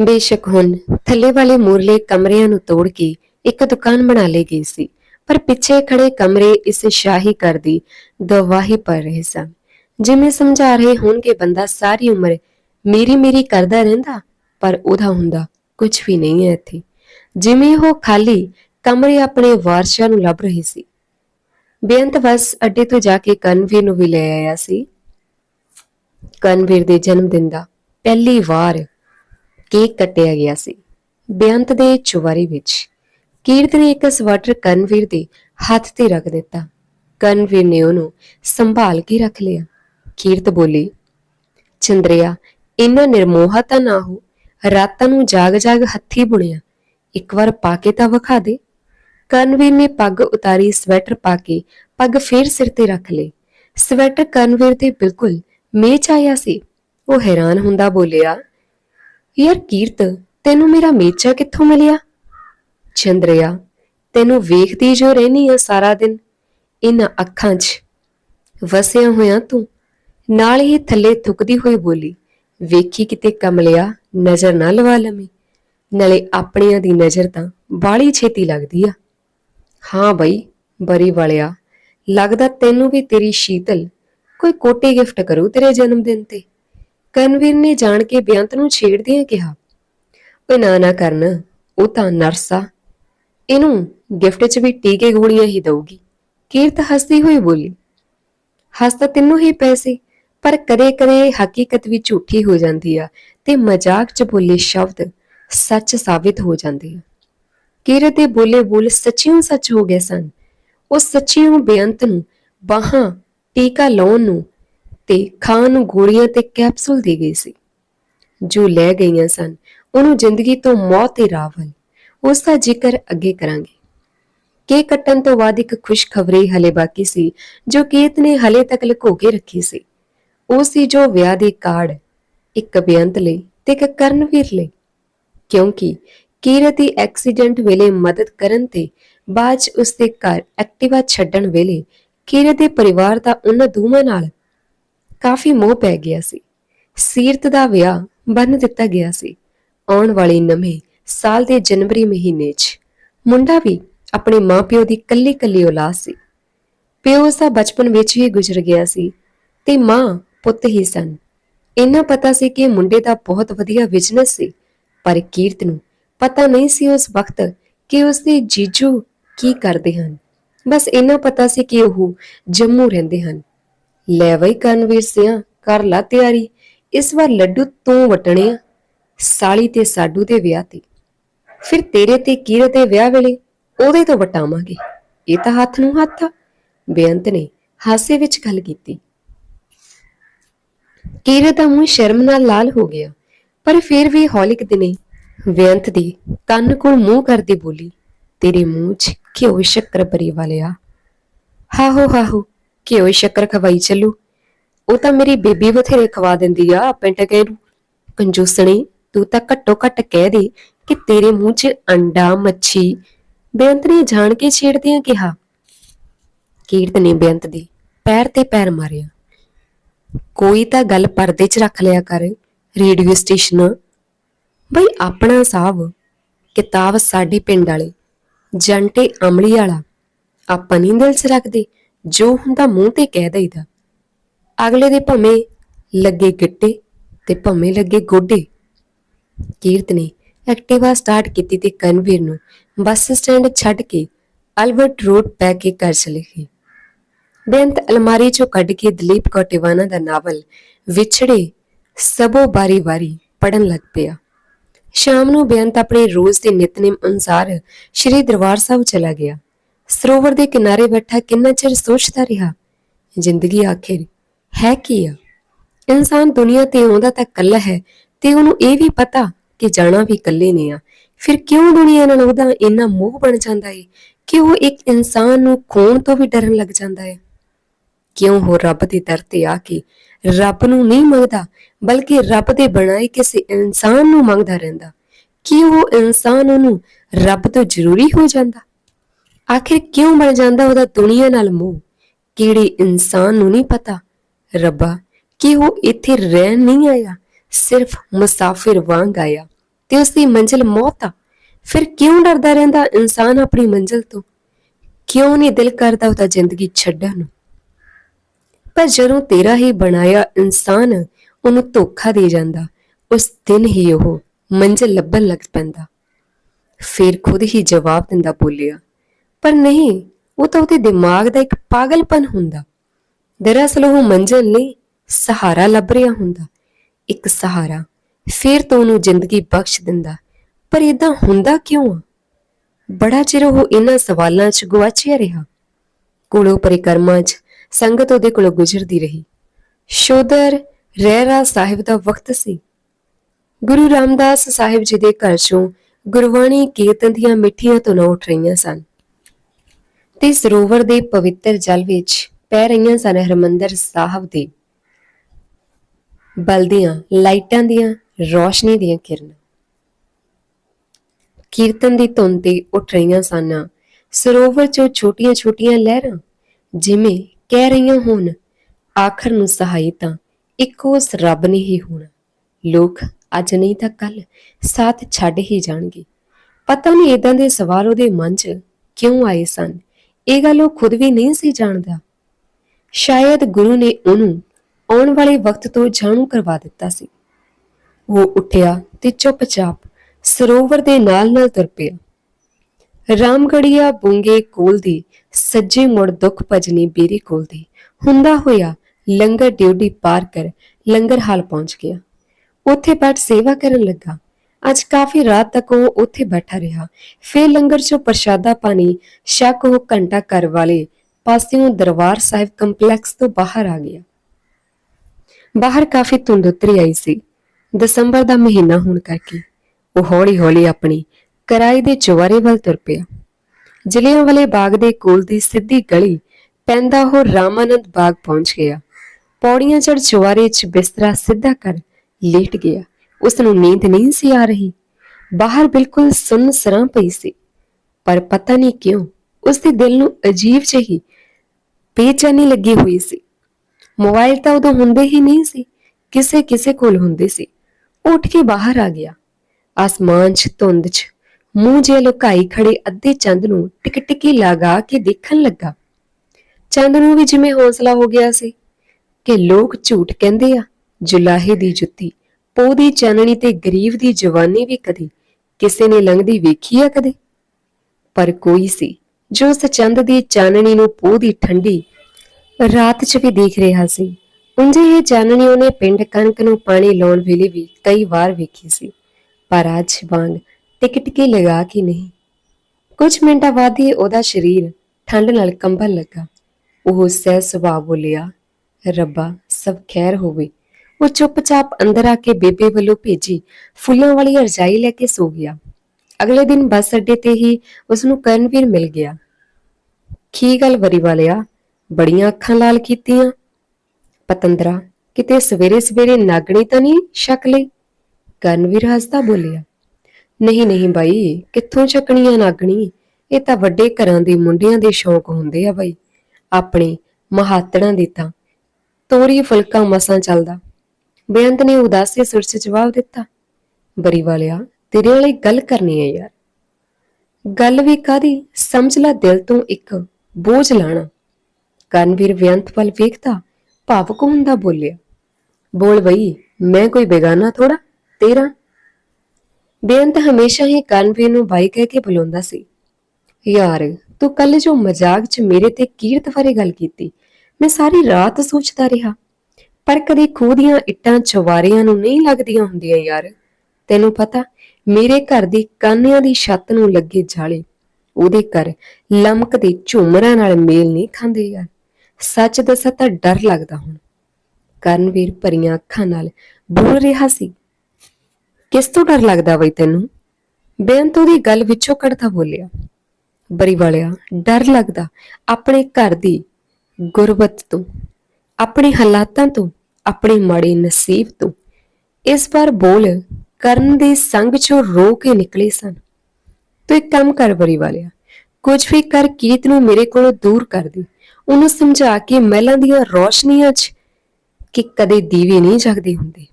ਬੇਸ਼ੱਕ ਹੁਣ ਥੱਲੇ ਵਾਲੇ ਮੂਰਲੇ ਕਮਰਿਆਂ ਨੂੰ ਤੋੜ ਕੇ ਇੱਕ ਦੁਕਾਨ ਬਣਾ ਲਈ ਗਈ ਸੀ, ਪਰ ਪਿੱਛੇ ਖੜੇ ਕਮਰੇ ਇਸ ਸ਼ਾਹੀ ਘਰ ਦੀ ਗਵਾਹੀ ਭਰ ਰਹੇ ਸਨ। ਜਿਵੇਂ ਸਮਝਾ ਰਹੇ ਹੋਣ ਬੰਦਾ ਸਾਰੀ ਉਮਰ ਮੇਰੀ ਮੇਰੀ ਕਰਦਾ ਰਹਿੰਦਾ, ਪਰ ਉਹਦਾ ਹੁੰਦਾ ਕੁਝ ਵੀ ਨਹੀਂ ਹੈ ਇੱਥੇ। ਜਿਵੇਂ ਉਹ ਖਾਲੀ ਕਮਰੇ ਆਪਣੇ ਵਾਰਸ਼ਾਂ ਨੂੰ ਲੱਭ ਰਹੀ ਸੀ। ਬੇਅੰਤ ਬਸ ਅੱਡੇ ਤੋਂ ਜਾ ਕੇ ਕਨਵੀਰ ਨੂੰ ਵੀ ਲੈ ਆਇਆ ਸੀ। ਕਨਵੀਰ ਦੇ ਜਨਮ ਦਿਨ ਦਾ ਪਹਿਲੀ ਵਾਰ ਕੇਕ ਕੱਟਿਆ ਗਿਆ ਸੀ, ਬੇਅੰਤ ਦੇ ਚੁਬਾਰੇ ਵਿੱਚ। ਕੀਰਤ ਨੇ ਇੱਕ ਸਵਾਟਰ ਕਨਵੀਰ ਦੇ ਹੱਥ ਤੇ ਰੱਖ ਦਿੱਤਾ। ਕਨਵੀਰ ਨੇ ਉਹਨੂੰ ਸੰਭਾਲ ਕੇ ਰੱਖ ਲਿਆ। ਕੀਰਤ ਬੋਲੀ, ਚੰਦਰਿਆ, ਇੰਨਾ ਨਿਰਮੋਹਾ ਤਾਂ ਨਾ ਹੋ। ਰਾਤਾਂ ਨੂੰ ਜਾਗ ਜਾਗ ਹੱਥੀ ਬੁਣਿਆ। ਇੱਕ ਵਾਰ ਪਾ ਕੇ ਤਾਂ ਵਿਖਾ ਦੇ। ਕਨਵੀਰ ਨੇ ਪੱਗ ਉਤਾਰੀ, ਸਵੈਟਰ ਪਾ ਕੇ ਪੱਗ ਫੇਰ ਸਿਰ ਤੇ ਰੱਖ ਲਈ ਸਵੈਟਰ ਕਨਵੀਰ ਤੇ ਬਿਲਕੁਲ ਮੇਚ ਆਇਆ ਸੀ। ਉਹ ਹੈਰਾਨ ਹੁੰਦਾ ਬੋਲਿਆ, ਯਾਰ ਕੀਰਤ, ਤੈਨੂੰ ਮੇਰਾ ਮੇਚਾ ਕਿੱਥੋਂ ਮਿਲਿਆ? ਚੰਦਰਿਆ ਤੈਨੂੰ ਵੇਖਦੀ ਜੋ ਰਹਿਨੀ ਆ ਸਾਰਾ ਦਿਨ। ਇਨ ਅੱਖਾਂ 'ਚ ਵਸਿਆ ਹੋਇਆ ਤੂੰ, ਨਾਲ ਹੀ ਥੱਲੇ ਥੁੱਕਦੀ ਹੋਈ ਬੋਲੀ, ਵੇਖੀ ਕਿਤੇ ਕਮਲਿਆ ਨਜ਼ਰ ਨਾ ਲਵਾ ਲਵੀਂ, ਨਾਲੇ ਆਪਣਿਆਂ ਦੀ ਨਜ਼ਰ ਤਾਂ ਬਾਲੀ ਛੇਤੀ ਲੱਗਦੀ ਆ। ਹਾਂ ਬਈ, ਬਰੀ ਵਾਲਿਆ, ਲੱਗਦਾ ਤੈਨੂੰ ਵੀ ਤੇਰੀ ਸ਼ੀਤਲ ਕੋਈ ਕੋਟੀ ਗਿਫਟ ਕਰੂ ਤੇਰੇ ਜਨਮ ਦਿਨ ਤੇ। ਕਨਵੀਰ ਨੇ ਜਾਣ ਕੇ ਬੇਅੰਤ ਨੂੰ ਛੇੜਦਿਆਂ ਕਿਹਾ, ਓਏ ਨਾ ਨਾ ਕਰਨ, ਉਹ ਤਾਂ ਨਰਸਾ ਇਹਨੂੰ ਗਿਫਟ 'ਚ ਵੀ ਟੀਕੇ ਗੋਲੀਆਂ ਹੀ ਦਊਗੀ। ਕੀਰਤ ਹੱਸਦੀ ਹੋਈ ਬੋਲੀ, ਹੱਸ ਤਾਂ ਤੈਨੂੰ ਹੀ ਪੈਸੇ, ਪਰ ਕਦੇ-ਕਦੇ ਹਕੀਕਤ ਵੀ ਝੂਠੀ ਹੋ ਜਾਂਦੀ ਆ ਤੇ ਮਜ਼ਾਕ 'ਚ ਬੋਲੇ ਸ਼ਬਦ ਸੱਚ ਸਾਬਿਤ ਹੋ ਜਾਂਦੇ ਆ। ਕੀਰਤ ਦੇ ਬੋਲੇ ਬੋਲ ਸੱਚੀਓ ਸੱਚ ਹੋ ਗਏ ਸਨ। ਉਹ ਸੱਚੀਓ ਬੇਅੰਤ ਨੂੰ ਬਾਹਾਂ ਟੀਕਾ ਲਾਉਣ ਨੂੰ ਤੇ ਖਾਣ ਨੂੰ ਗੋਲੀਆਂ ਤੇ ਕੈਪਸੂਲ ਦੇ ਗਈ ਸੀ। ਜੋ ਲੈ ਗਈਆਂ ਸਨ, ਉਹਨੂੰ ਜ਼ਿੰਦਗੀ ਤੋਂ ਮੌਤ ਤੇ ਰਾਵਲ ਉਸ ਦਾ ਜ਼ਿਕਰ ਅੱਗੇ ਕਰਾਂਗੇ। ਕੇਕ ਕੱਟਣ ਤੋਂ ਬਾਅਦ ਇੱਕ ਖੁਸ਼ਖਬਰੀ ਹਲੇ ਬਾਕੀ ਸੀ, ਜੋ ਕੀਰਤ ਨੇ ਹਲੇ ਤੱਕ ਲੁਕੋ ਕੇ ਰੱਖੀ ਸੀ। ਉਹ ਸੀ ਜੋ ਵਿਆਹ ਦੀ ਕਾਰਡ ਇੱਕ ਬੇਅੰਤ ਲਈ ਤੇ ਇੱਕ ਕਰਨਵੀਰ ਲਈ। ਕਿਉਂਕਿ ਕੀਰਤ ਦੀ ਐਕਸੀਡੈਂਟ ਵੇਲੇ ਮਦਦ ਕਰਨ ਤੇ ਬਾਅਦ 'ਚ ਉਸਦੇ ਘਰ ਐਕਟਿਵਾ ਛੱਡਣ ਵੇਲੇ ਕੀਰਤ ਦੇ ਪਰਿਵਾਰ ਦਾ ਉਹਨਾਂ ਦੋਵਾਂ ਨਾਲ ਕਾਫੀ ਮੋਹ ਪੈ ਗਿਆ ਸੀ। ਸੀਰਤ ਦਾ ਵਿਆਹ ਬੰਨ ਦਿੱਤਾ ਗਿਆ ਸੀ। ਆਉਣ ਵਾਲੇ ਨਵੇਂ ਸਾਲ ਦੇ ਜਨਵਰੀ ਮਹੀਨੇ 'ਚ। ਮੁੰਡਾ ਵੀ ਆਪਣੇ ਮਾਪਿਓ ਦੀ ਕੱਲੀ-ਕੱਲੀ ਔਲਾਦ ਸੀ। ਪਿਓ ਉਸਦਾ ਬਚਪਨ ਵਿੱਚ ਹੀ ਗੁਜ਼ਰ ਗਿਆ ਸੀ ਤੇ ਮਾਂ ਪੁੱਤ ਹੀ ਸਨ। ਇੰਨਾ ਪਤਾ ਸੀ ਕਿ ਮੁੰਡੇ ਦਾ ਬਹੁਤ ਵਧੀਆ ਬਿਜ਼ਨਸ ਸੀ, ਪਰ ਕੀਰਤ ਨੂੰ ਪਤਾ ਨਹੀਂ ਸੀ ਉਸ ਵਕਤ ਕਿ ਉਸਦੇ ਜੀਜੂ ਕੀ ਕਰਦੇ ਹਨ। ਬਸ ਇੰਨਾ ਪਤਾ ਸੀ ਕਿ ਉਹ ਜੰਮੂ ਰਹਿੰਦੇ ਹਨ। ਲੈ ਵਈ ਕਰਨਵੀਰ ਸਿਆ, ਕਰ ਲਾ ਤਿਆਰੀ। ਇਸ ਵਾਰ ਲੱਡੂ ਤੂੰ ਵਟਣੇ ਸਾਲੀ ਤੇ ਸਾਡੂ ਦੇ ਵਿਆਹ ਤੇ। ਫਿਰ ਤੇਰੇ ਤੇ ਕੀਰਤ ਦੇ ਵਿਆਹ ਵੇਲੇ ਉਹਦੇ ਤੋਂ ਵਟਾਵਾਂਗੇ। ਇਹ ਤਾਂ ਹੱਥ ਨੂੰ ਹੱਥ ਆ। ਬੇਅੰਤ ਨੇ ਹਾਸੇ ਵਿੱਚ ਗੱਲ ਕੀਤੀ। ਕੀਰਤ ਦਾ ਮੂੰਹ ਸ਼ਰਮ ਨਾਲ ਲਾਲ ਹੋ ਗਿਆ, ਪਰ ਫਿਰ ਵੀ ਹੌਲਿਕ ਦਿਨੇ ਬੇਅੰਤ ਦੀ ਕੰਨ ਕੋਲ ਮੂੰਹ ਕਰਦੀ ਬੋਲੀ, ਤੇਰੇ ਮੂੰਹ 'ਚ ਘਿਓ ਸ਼ੱਕਰ ਭਰੀ ਵਾਲਿਆ ਹਾਹੋ ਹਾਹੋ ਘਿਓ ਸ਼ੱਕਰ ਖਵਾਈ ਚੱਲੂ। ਉਹ ਤਾਂ ਮੇਰੀ ਬੇਬੀ ਬਥੇਰੇ ਖਵਾ ਦਿੰਦੀ ਆ ਪਿੰਟ ਕੇ ਨੂੰ। ਕੰਜੂਸਣੀ, ਤੂੰ ਤਾਂ ਘੱਟੋ ਘੱਟ ਕਹਿ ਦੇ ਕਿ ਤੇਰੇ ਮੂੰਹ 'ਚ ਅੰਡਾ, ਮੱਛੀ, ਬੇਅੰਤ ਨੇ ਜਾਣ ਕੇ ਛੇੜਦਿਆਂ ਕਿਹਾ, ਕੀਰਤ ਨੇ ਬੇਅੰਤ ਦੇ ਪੈਰ ਤੇ ਪੈਰ ਮਾਰਿਆ। ਕੋਈ ਤਾਂ ਗੱਲ ਪਰਦੇ 'ਚ ਰੱਖ ਲਿਆ ਕਰ, ਰੇਡੀਓ ਸਟੇਸ਼ਨ। ਬਈ ਆਪਣਾ ਸਾਹਬ ਕਿਤਾਬ ਸਾਡੇ ਪਿੰਡ ਵਾਲੇ, ਜੰਟੇ ਅਮਲੀ ਵਾਲਾ, ਆਪਾਂ ਨਹੀਂ ਦਿਲ 'ਚ ਰੱਖਦੇ, ਜੋ ਹੁੰਦਾ ਮੂੰਹ ਤੇ ਕਹਿ ਦਈਦਾ। ਅਗਲੇ ਦੇ ਭਵੇਂ ਲੱਗੇ ਗਿੱਟੇ ਤੇ ਭਵੇਂ ਲੱਗੇ ਗੋਡੇ। ਕੀਰਤ ਨੇ ਐਕਟਿਵਾ ਸਟਾਰਟ ਕੀਤੀ ਤੇ ਕਨਵੀਰ ਨੂੰ ਬੱਸ ਸਟੈਂਡ ਛੱਡ ਕੇ ਅਲਬਰਟ ਰੋਡ ਪੈ ਕੇ ਘਰ ਚਲੇ ਗਈ ਬੇਅੰਤ ਅਲਮਾਰੀ ਚੋਂ ਕੱਢ ਕੇ ਦਲੀਪ ਕੌਟਿਵਾਨਾ ਦਾ ਨਾਵਲ ਵਿਛੜੇ ਸਭੋ ਬਾਰੀ-ਬਾਰੀ ਪੜਨ ਲੱਗ ਪਿਆ। ਸ਼ਾਮ ਨੂੰ ਬੇਅੰਤ ਆਪਣੇ ਰੋਜ਼ ਦੇ ਨਿਤਨੇਮ ਅਨੁਸਾਰ ਸ਼੍ਰੀ ਦਰਬਾਰ ਸਾਹਿਬ ਚਲਾ ਗਿਆ। ਸਰੋਵਰ ਦੇ ਕਿਨਾਰੇ ਬੈਠਾ ਕਿੰਨਾ ਚਿਰ ਸੋਚਦਾ ਰਿਹਾ, ਜ਼ਿੰਦਗੀ ਆਖਿਰ ਹੈ ਕੀ ਆ? ਇਨਸਾਨ ਦੁਨੀਆ ਤੇ ਆਉਂਦਾ ਤਾਂ ਇਕੱਲਾ ਹੈ ਤੇ ਉਹਨੂੰ ਇਹ ਵੀ ਪਤਾ ਕਿ ਜਾਣਾ ਵੀ ਇਕੱਲੇ ਨੇ ਆ। ਫਿਰ ਕਿਉਂ ਦੁਨੀਆ ਨਾਲ ਉਹਦਾ ਇੰਨਾ ਮੋਹ ਬਣ ਜਾਂਦਾ ਏ? ਕਿ ਉਹ ਇੱਕ ਇਨਸਾਨ ਨੂੰ ਖੋਣ ਤੋਂ ਵੀ ਡਰਨ ਲੱਗ ਜਾਂਦਾ ਹੈ ਕਿਉਂ ਹੋ ਰੱਬ ਦੇ ਦਰ ਤੇ ਆ ਕੇ ਰੱਬ ਨੂੰ ਨਹੀਂ ਮੰਗਦਾ, ਬਲਕਿ ਰੱਬ ਦੇ ਬਣਾਏ ਕਿਸੇ ਇਨਸਾਨ ਨੂੰ ਮੰਗਦਾ ਰਹਿੰਦਾ? ਕਿ ਉਹ ਇਨਸਾਨ ਉਹਨੂੰ ਰੱਬ ਤੋਂ ਜ਼ਰੂਰੀ ਹੋ ਜਾਂਦਾ? ਆਖਿਰ ਕਿਉਂ ਬਣ ਜਾਂਦਾ ਉਹਦਾ ਦੁਨੀਆ ਨਾਲ ਮੋਹ? ਕਿਹੜੇ ਇਨਸਾਨ ਨੂੰ ਨਹੀਂ ਪਤਾ? ਰੱਬਾ, ਕਿ ਉਹ ਇੱਥੇ ਰਹਿਣ ਨਹੀਂ ਆਇਆ? ਸਿਰਫ ਮੁਸਾਫਿਰ ਵਾਂਗ ਆਇਆ ਤੇ ਉਸ ਦੀ ਮੰਜ਼ਿਲ ਮੌਤ ਆ। ਫਿਰ ਕਿਉਂ ਡਰਦਾ ਰਹਿੰਦਾ ਇਨਸਾਨ ਆਪਣੀ ਮੰਜ਼ਿਲ ਤੋਂ? ਕਿਉਂ ਨਹੀਂ ਦਿਲ ਕਰਦਾ ਉਹਦਾ ਜ਼ਿੰਦਗੀ ਛੱਡਣ ਨੂੰ? ਪਰ ਜਦੋਂ ਤੇਰਾ ਹੀ ਬਣਾਇਆ ਇਨਸਾਨ, ਉਹਨੂੰ ਧੋਖਾ ਦੇ ਜਾਂਦਾ। ਉਸ ਦਿਨ ਹੀ ਉਹ ਮੰਜ਼ਿਲ ਲੱਭਣ ਲੱਗ ਪੈਂਦਾ। ਫਿਰ ਖੁਦ ਹੀ ਜਵਾਬ ਦਿੰਦਾ ਬੋਲਿਆ, ਪਰ ਨਹੀਂ, ਉਹ ਤਾਂ ਉਹਦੇ ਦਿਮਾਗ ਦਾ ਇੱਕ ਪਾਗਲਪਨ ਹੁੰਦਾ। ਦਰਅਸਲ ਉਹ ਮੰਜ਼ਿਲ ਨਹੀਂ, ਸਹਾਰਾ ਲੱਭ ਰਿਹਾ ਹੁੰਦਾ। ਇੱਕ ਸਹਾਰਾ। ਫਿਰ ਤੋਂ ਉਹਨੂੰ ਜ਼ਿੰਦਗੀ ਬਖਸ਼ ਦਿੰਦਾ। ਪਰ ਇਦਾਂ ਹੁੰਦਾ ਕਿਉਂ ਆ? ਬੜਾ ਚਿਰ ਉਹ ਇਹਨਾਂ ਸਵਾਲਾਂ 'ਚ ਗੁਆਚਿਆ ਰਿਹਾ। ਕੋਲੋਂ ਪਰਿਕਰਮਾ 'ਚ ਸੰਗਤ ਉਹਦੇ ਕੋਲੋਂ ਗੁਜ਼ਰਦੀ ਰਹੀ। ਸ਼ੋਦਰ ਰਹਿਰਾ ਸਾਹਿਬ ਦਾ ਵਕਤ ਸੀ। ਗੁਰੂ ਰਾਮਦਾਸ ਸਾਹਿਬ ਜੀ ਦੇ ਘਰ 'ਚੋਂ ਗੁਰਬਾਣੀ ਕੀਰਤਨ ਦੀਆਂ ਮਿੱਠੀਆਂ ਧੁਨਾਂ ਉੱਠ ਰਹੀਆਂ ਸਨ। ਤੇ ਸਰੋਵਰ ਦੇ ਪਵਿੱਤਰ ਜਲ ਵਿੱਚ ਪੈ ਰਹੀਆਂ ਸਨ ਹਰਮੰਦਰ ਸਾਹਿਬ ਦੇ। ਬਲਦੀਆਂ ਲਾਈਟਾਂ ਦੀਆਂ, ਰੋਸ਼ਨੀ ਦੀਆਂ ਕਿਰਨਾਂ। ਕੀਰਤਨ ਦੀ ਧੁਨ ਤੇ ਉੱਠ ਰਹੀਆਂ ਸਨ, ਸਰੋਵਰ 'ਚੋਂ ਛੋਟੀਆਂ-ਛੋਟੀਆਂ ਲਹਿਰਾਂ, ਜਿਵੇਂ ਕਹਿ ਰਹੀਆਂ ਹੋਣ, ਆਖਰ ਨੂੰ ਸਹਾਇਤਾ ਇੱਕੋ ਉਸ ਰੱਬ ਨੇ ਹੀ ਹੋਣਾ। ਲੋਕ ਅੱਜ ਨਹੀਂ ਤਾਂ ਕੱਲ, ਸਾਥ ਛੱਡ ਹੀ ਜਾਣਗੇ। ਪਤਾ ਨਹੀਂ ਇਦਾਂ ਦੇ ਸਵਾਲ ਉਹਦੇ ਮਨ 'ਚ ਕਿਉਂ ਆਏ ਸਨ। ਇਹ ਗੱਲ ਉਹ ਖੁਦ ਵੀ ਨਹੀਂ ਸੀ ਜਾਣਦਾ। ਸ਼ਾਇਦ ਗੁਰੂ ਨੇ ਉਹਨੂੰ ਆਉਣ ਵਾਲੇ ਵਕਤ ਤੋਂ ਜਾਣੂ ਕਰਵਾ ਦਿੱਤਾ ਸੀ। ਉਹ ਉੱਠਿਆ ਤੇ ਚੁੱਪਚਾਪ ਸਰੋਵਰ ਦੇ ਨਾਲ-ਨਾਲ ਤੁਰ ਪਿਆ। ਰਾਮਗੜੀਆ ਬੁੰਗੇ ਕੋਲ ਦੀ ਸੱਜੇ ਮੁੜ ਦੁੱਖ ਭਜਨੀ ਬੇਰੀ ਕੋਲ ਦੀ ਹੁੰਦਾ ਹੋਇਆ ਲੰਗਰ ਡਿਊਟੀ ਪਾਰ ਕਰ ਲੰਗਰ ਹਾਲ ਪਹੁੰਚ ਗਿਆ। ਉੱਥੇ ਬੈਠ ਸੇਵਾ ਕਰਨ ਲੱਗਾ। ਅੱਜ ਕਾਫੀ ਰਾਤ ਤੱਕ ਉਹ ਉੱਥੇ ਬੈਠਾ ਰਿਹਾ। ਫਿਰ ਲੰਗਰ ਚੋਂ ਪ੍ਰਸ਼ਾਦਾ ਪਾਣੀ, ਸ਼ੱਕ ਉਹ ਘੰਟਾ ਘਰ ਵਾਲੇ ਪਾਸਿਓਂ ਦਰਬਾਰ ਸਾਹਿਬ ਕੰਪਲੈਕਸ ਤੋਂ ਬਾਹਰ ਆ ਗਿਆ। ਬਾਹਰ ਕਾਫੀ ਧੁੰਦ ਉਤਰੀ ਆਈ ਸੀ। ਦਸੰਬਰ ਦਾ ਮਹੀਨਾ ਹੋਣ ਕਰਕੇ ਉਹ ਹੌਲੀ-ਹੌਲੀ ਆਪਣੀ ਕਿਰਾਏ ਦੇ ਚੁਬਾਰੇ ਵੱਲ ਤੁਰ ਪਿਆ। ਜਲਿਆਂਵਾਲੇ ਬਾਗ ਦੇ ਕੋਲ ਦੀ ਸਿੱਧੀ ਗਲੀ ਪੈਂਦਾ ਉਹ ਰਾਮਾਨੰਦ ਬਾਗ ਪਹੁੰਚ ਗਿਆ। ਪੌੜੀਆਂ ਚੜ ਚੁਬਾਰੇ 'ਚ ਬਿਸਤਰਾ ਸਿੱਧਾ ਕਰ ਲੇਟ ਗਿਆ। ਉਸ ਨੂੰ ਨੀਂਦ ਨਹੀਂ ਸੀ ਆ ਰਹੀ। ਬਾਹਰ ਬਿਲਕੁਲ ਸੁੰਨ ਸਰਾਂ ਪਈ ਸੀ। ਪਰ ਪਤਾ ਨਹੀਂ ਕਿਉਂ ਉਸ ਦੇ ਦਿਲ ਨੂੰ ਅਜੀਬ ਜਿਹੀ ਬੇਚੈਨੀ ਲੱਗੀ ਹੋਈ ਸੀ। ਮੋਬਾਈਲ ਤਾਂ ਉਦੋਂ ਹੁੰਦੇ ਹੀ ਨਹੀਂ ਸੀ। ਕਿਸੇ ਕਿਸੇ ਕੋਲ ਹੁੰਦੇ ਸੀ। ਉੱਠ ਕੇ ਬਾਹਰ ਆ ਗਿਆ। ਆਸਮਾਨ 'ਚ, ਧੁੰਦ 'ਚ, ਮੂੰਹ ਜੇ ਲੁਕਾਈ ਖੜੇ ਅੱਧੇ ਚੰਦ ਨੂੰ ਟਿਕਟਿਕੀ ਲਗਾ ਕੇ ਦੇਖਣ ਲੱਗਾ। ਚੰਦ ਨੂੰ ਵੀ ਜਿਵੇਂ ਹੌਸਲਾ ਹੋ ਗਿਆ ਸੀ ਕਿ ਲੋਕ ਝੂਠ ਕਹਿੰਦੇ ਆ, ਜੁਲਾਹੇ ਦੀ ਜੁੱਤੀ, ਪੋਹ ਦੀ ਚਾਨਣੀ ਤੇ ਗਰੀਬ ਦੀ ਜਵਾਨੀ ਵੀ ਕਦੀ ਕਿਸੇ ਨੇ ਲੰਘਦੀ ਵੇਖੀ ਆ ਕਦੇ? ਪਰ ਕੋਈ ਸੀ ਜੋ ਉਸ ਚੰਦ ਦੀ ਚਾਨਣੀ ਨੂੰ ਪੋਹ ਦੀ ਠੰਡੀ ਰਾਤ 'ਚ ਵੀ ਦੇਖ ਰਿਹਾ ਸੀ। ਉਂਝੇ ਇਹ ਜਾਨਣੀ ਉਹਨੇ ਪਿੰਡ ਕਣਕ ਨੂੰ ਪਾਣੀ ਲਾਉਣ ਵੇਲੇ ਵੀ ਕਈ ਵਾਰ ਵੇਖੀ ਸੀ। ਪਰ ਅੱਜ ਵਾਂਗ ਟਿਕ ਟਿਕੀ ਲਗਾ ਕੇ ਨਹੀਂ। ਕੁਝ ਮਿੰਟਾਂ ਬਾਅਦ ਹੀ ਉਹਦਾ ਸਰੀਰ ਠੰਡ ਨਾਲ ਕੰਬਣ ਲੱਗਾ। ਉਹ ਸਹਿ ਸੁਭਾਅ ਬੋਲਿਆ, ਰੱਬਾ, ਸਭ ਖੈਰ ਹੋਵੇ। ਉਹ ਚੁੱਪਚਾਪ ਅੰਦਰ ਆ ਕੇ ਬੇਬੇ ਵੱਲੋਂ ਭੇਜੀ ਫੁੱਲਾਂ ਵਾਲੀ ਰਜਾਈ ਲੈ ਕੇ ਸੋ ਗਿਆ। ਅਗਲੇ ਦਿਨ ਬੱਸ ਅੱਡੇ ਤੇ ਹੀ ਉਸ ਨੂੰ ਕਰਨਵੀਰ ਮਿਲ ਗਿਆ। ਕੀ ਗੱਲ ਵਰੀ ਵਾਲਿਆ? ਬੜੀਆਂ ਅੱਖਾਂ ਲਾਲ ਕੀਤੀਆਂ। ਪਤੰਦਰਾ, ਕਿਤੇ ਸਵੇਰੇ ਸਵੇਰੇ ਨਾਗਣੀ ਤਾਂ ਨਹੀਂ ਸ਼ੱਕ ਲਈ? ਕਰਨਵੀਰ ਹੱਸਦਾ ਬੋਲਿਆ, ਨਹੀਂ ਨਹੀਂ ਬਾਈ, ਕਿੱਥੋਂ ਚੱਕਣੀਆਂ ਨਾਗਣੀ? ਇਹ ਤਾਂ ਵੱਡੇ ਘਰਾਂ ਦੇ ਮੁੰਡਿਆਂ ਦੇ ਸ਼ੌਂਕ ਹੁੰਦੇ ਆ ਬਾਈ। ਆਪਣੇ ਮਹਾਤੜਾਂ ਦੇ ਤਾਂ ਤੋਰੀ ਫੁਲਕਾ ਮਸਾਂ ਚੱਲਦਾ। ਬੇਅੰਤ ਨੇ ਉਦਾਸੇ ਸੁਰ 'ਚ ਜਵਾਬ ਦਿੱਤਾ, ਬਰੀ ਵਾਲਿਆ, ਤੇਰੇ ਵਾਲੀ ਗੱਲ ਕਰਨੀ ਹੈ ਯਾਰ। ਗੱਲ ਵੀ ਕਾਦੀ ਸਮਝ ਲੈ ਦਿਲ ਤੋਂ ਇੱਕ ਬੋਝ ਲਾਣਾ। ਕਰਨਵੀਰ ਬੇਅੰਤ ਵੱਲ ਵੇਖਦਾ, ਭਾਵਕ ਹੁੰਦਾ ਬੋਲਿਆ, ਬੋਲ ਬਈ, ਮੈਂ ਕੋਈ ਬੇਗਾਨਾ ਥੋੜਾ ਤੇਰਾ? ਬੇਅੰਤ ਹਮੇਸ਼ਾ ਹੀ ਕਰਨਵੀਰ ਨੂੰ ਬਾਈ ਕਹਿ ਕੇ ਬੁਲਾਉਂਦਾ ਸੀ, ਯਾਰ, ਤੂੰ ਕੱਲ ਜੋ ਮਜ਼ਾਕ 'ਚ ਮੇਰੇ ਤੇ ਕੀਰਤ ਬਾਰੇ ਗੱਲ ਕੀਤੀ, ਮੈਂ ਸਾਰੀ ਰਾਤ ਸੋਚਦਾ ਰਿਹਾ, ਪਰ ਕਦੇ ਖੂਹ ਦੀਆਂ ਇੱਟਾਂ ਚਵਾਰਿਆਂ ਨੂੰ ਨਹੀਂ ਲੱਗਦੀਆਂ ਹੁੰਦੀਆਂ ਯਾਰ। ਤੈਨੂੰ ਪਤਾ, ਮੇਰੇ ਘਰ ਦੀ ਕਾਨਿਆਂ ਦੀ ਛੱਤ ਨੂੰ ਲੱਗੇ ਜਾਲੇ, ਉਹਦੇ ਘਰ ਲਮਕਦੇ ਝੂਮਰਾਂ ਨਾਲ ਮੇਲ ਨਹੀਂ ਖਾਂਦੇ ਯਾਰ। ਸੱਚ ਦੱਸਾਂ ਤਾਂ ਡਰ ਲੱਗਦਾ ਹੁਣ। ਕਰਨਵੀਰ ਭਰੀਆਂ ਅੱਖਾਂ ਨਾਲ ਬੋਲ ਰਿਹਾ ਸੀ। ਕਿਸ ਤੋਂ ਡਰ ਲੱਗਦਾ ਬਈ ਤੈਨੂੰ? ਬੇਅੰਤ ਉਹਦੀ ਗੱਲ ਵਿੱਚੋਂ ਕੱਢਦਾ ਬੋਲਿਆ। ਬਰੀ ਵਾਲਿਆ, ਡਰ ਲੱਗਦਾ ਆਪਣੇ ਘਰ ਦੀ ਗੁਰਬਤ ਤੋਂ, ਆਪਣੇ ਹਾਲਾਤਾਂ ਤੋਂ, ਆਪਣੇ ਮਾੜੇ ਨਸੀਬ ਤੋਂ। ਇਸ ਵਾਰ ਬੋਲ ਕਰਨ ਦੇ ਸੰਗ ਚੋਂ ਰੋ ਕੇ ਨਿਕਲੇ ਸਨ। ਤੂੰ ਇੱਕ ਕੰਮ ਕਰ ਬਰੀ ਵਾਲਿਆ, ਕੁਝ ਵੀ ਕਰ ਕੀਤ ਨੂੰ ਮੇਰੇ ਕੋਲੋਂ ਦੂਰ ਕਰ ਦੇ। ਉਹਨੂੰ ਸਮਝਾ ਕੇ ਮਹਿਲਾਂ ਦੀਆਂ ਰੋਸ਼ਨੀਆਂ 'ਚ ਕਿ ਕਦੇ ਦੀਵੇ ਨਹੀਂ ਜਗਦੇ ਹੁੰਦੇ।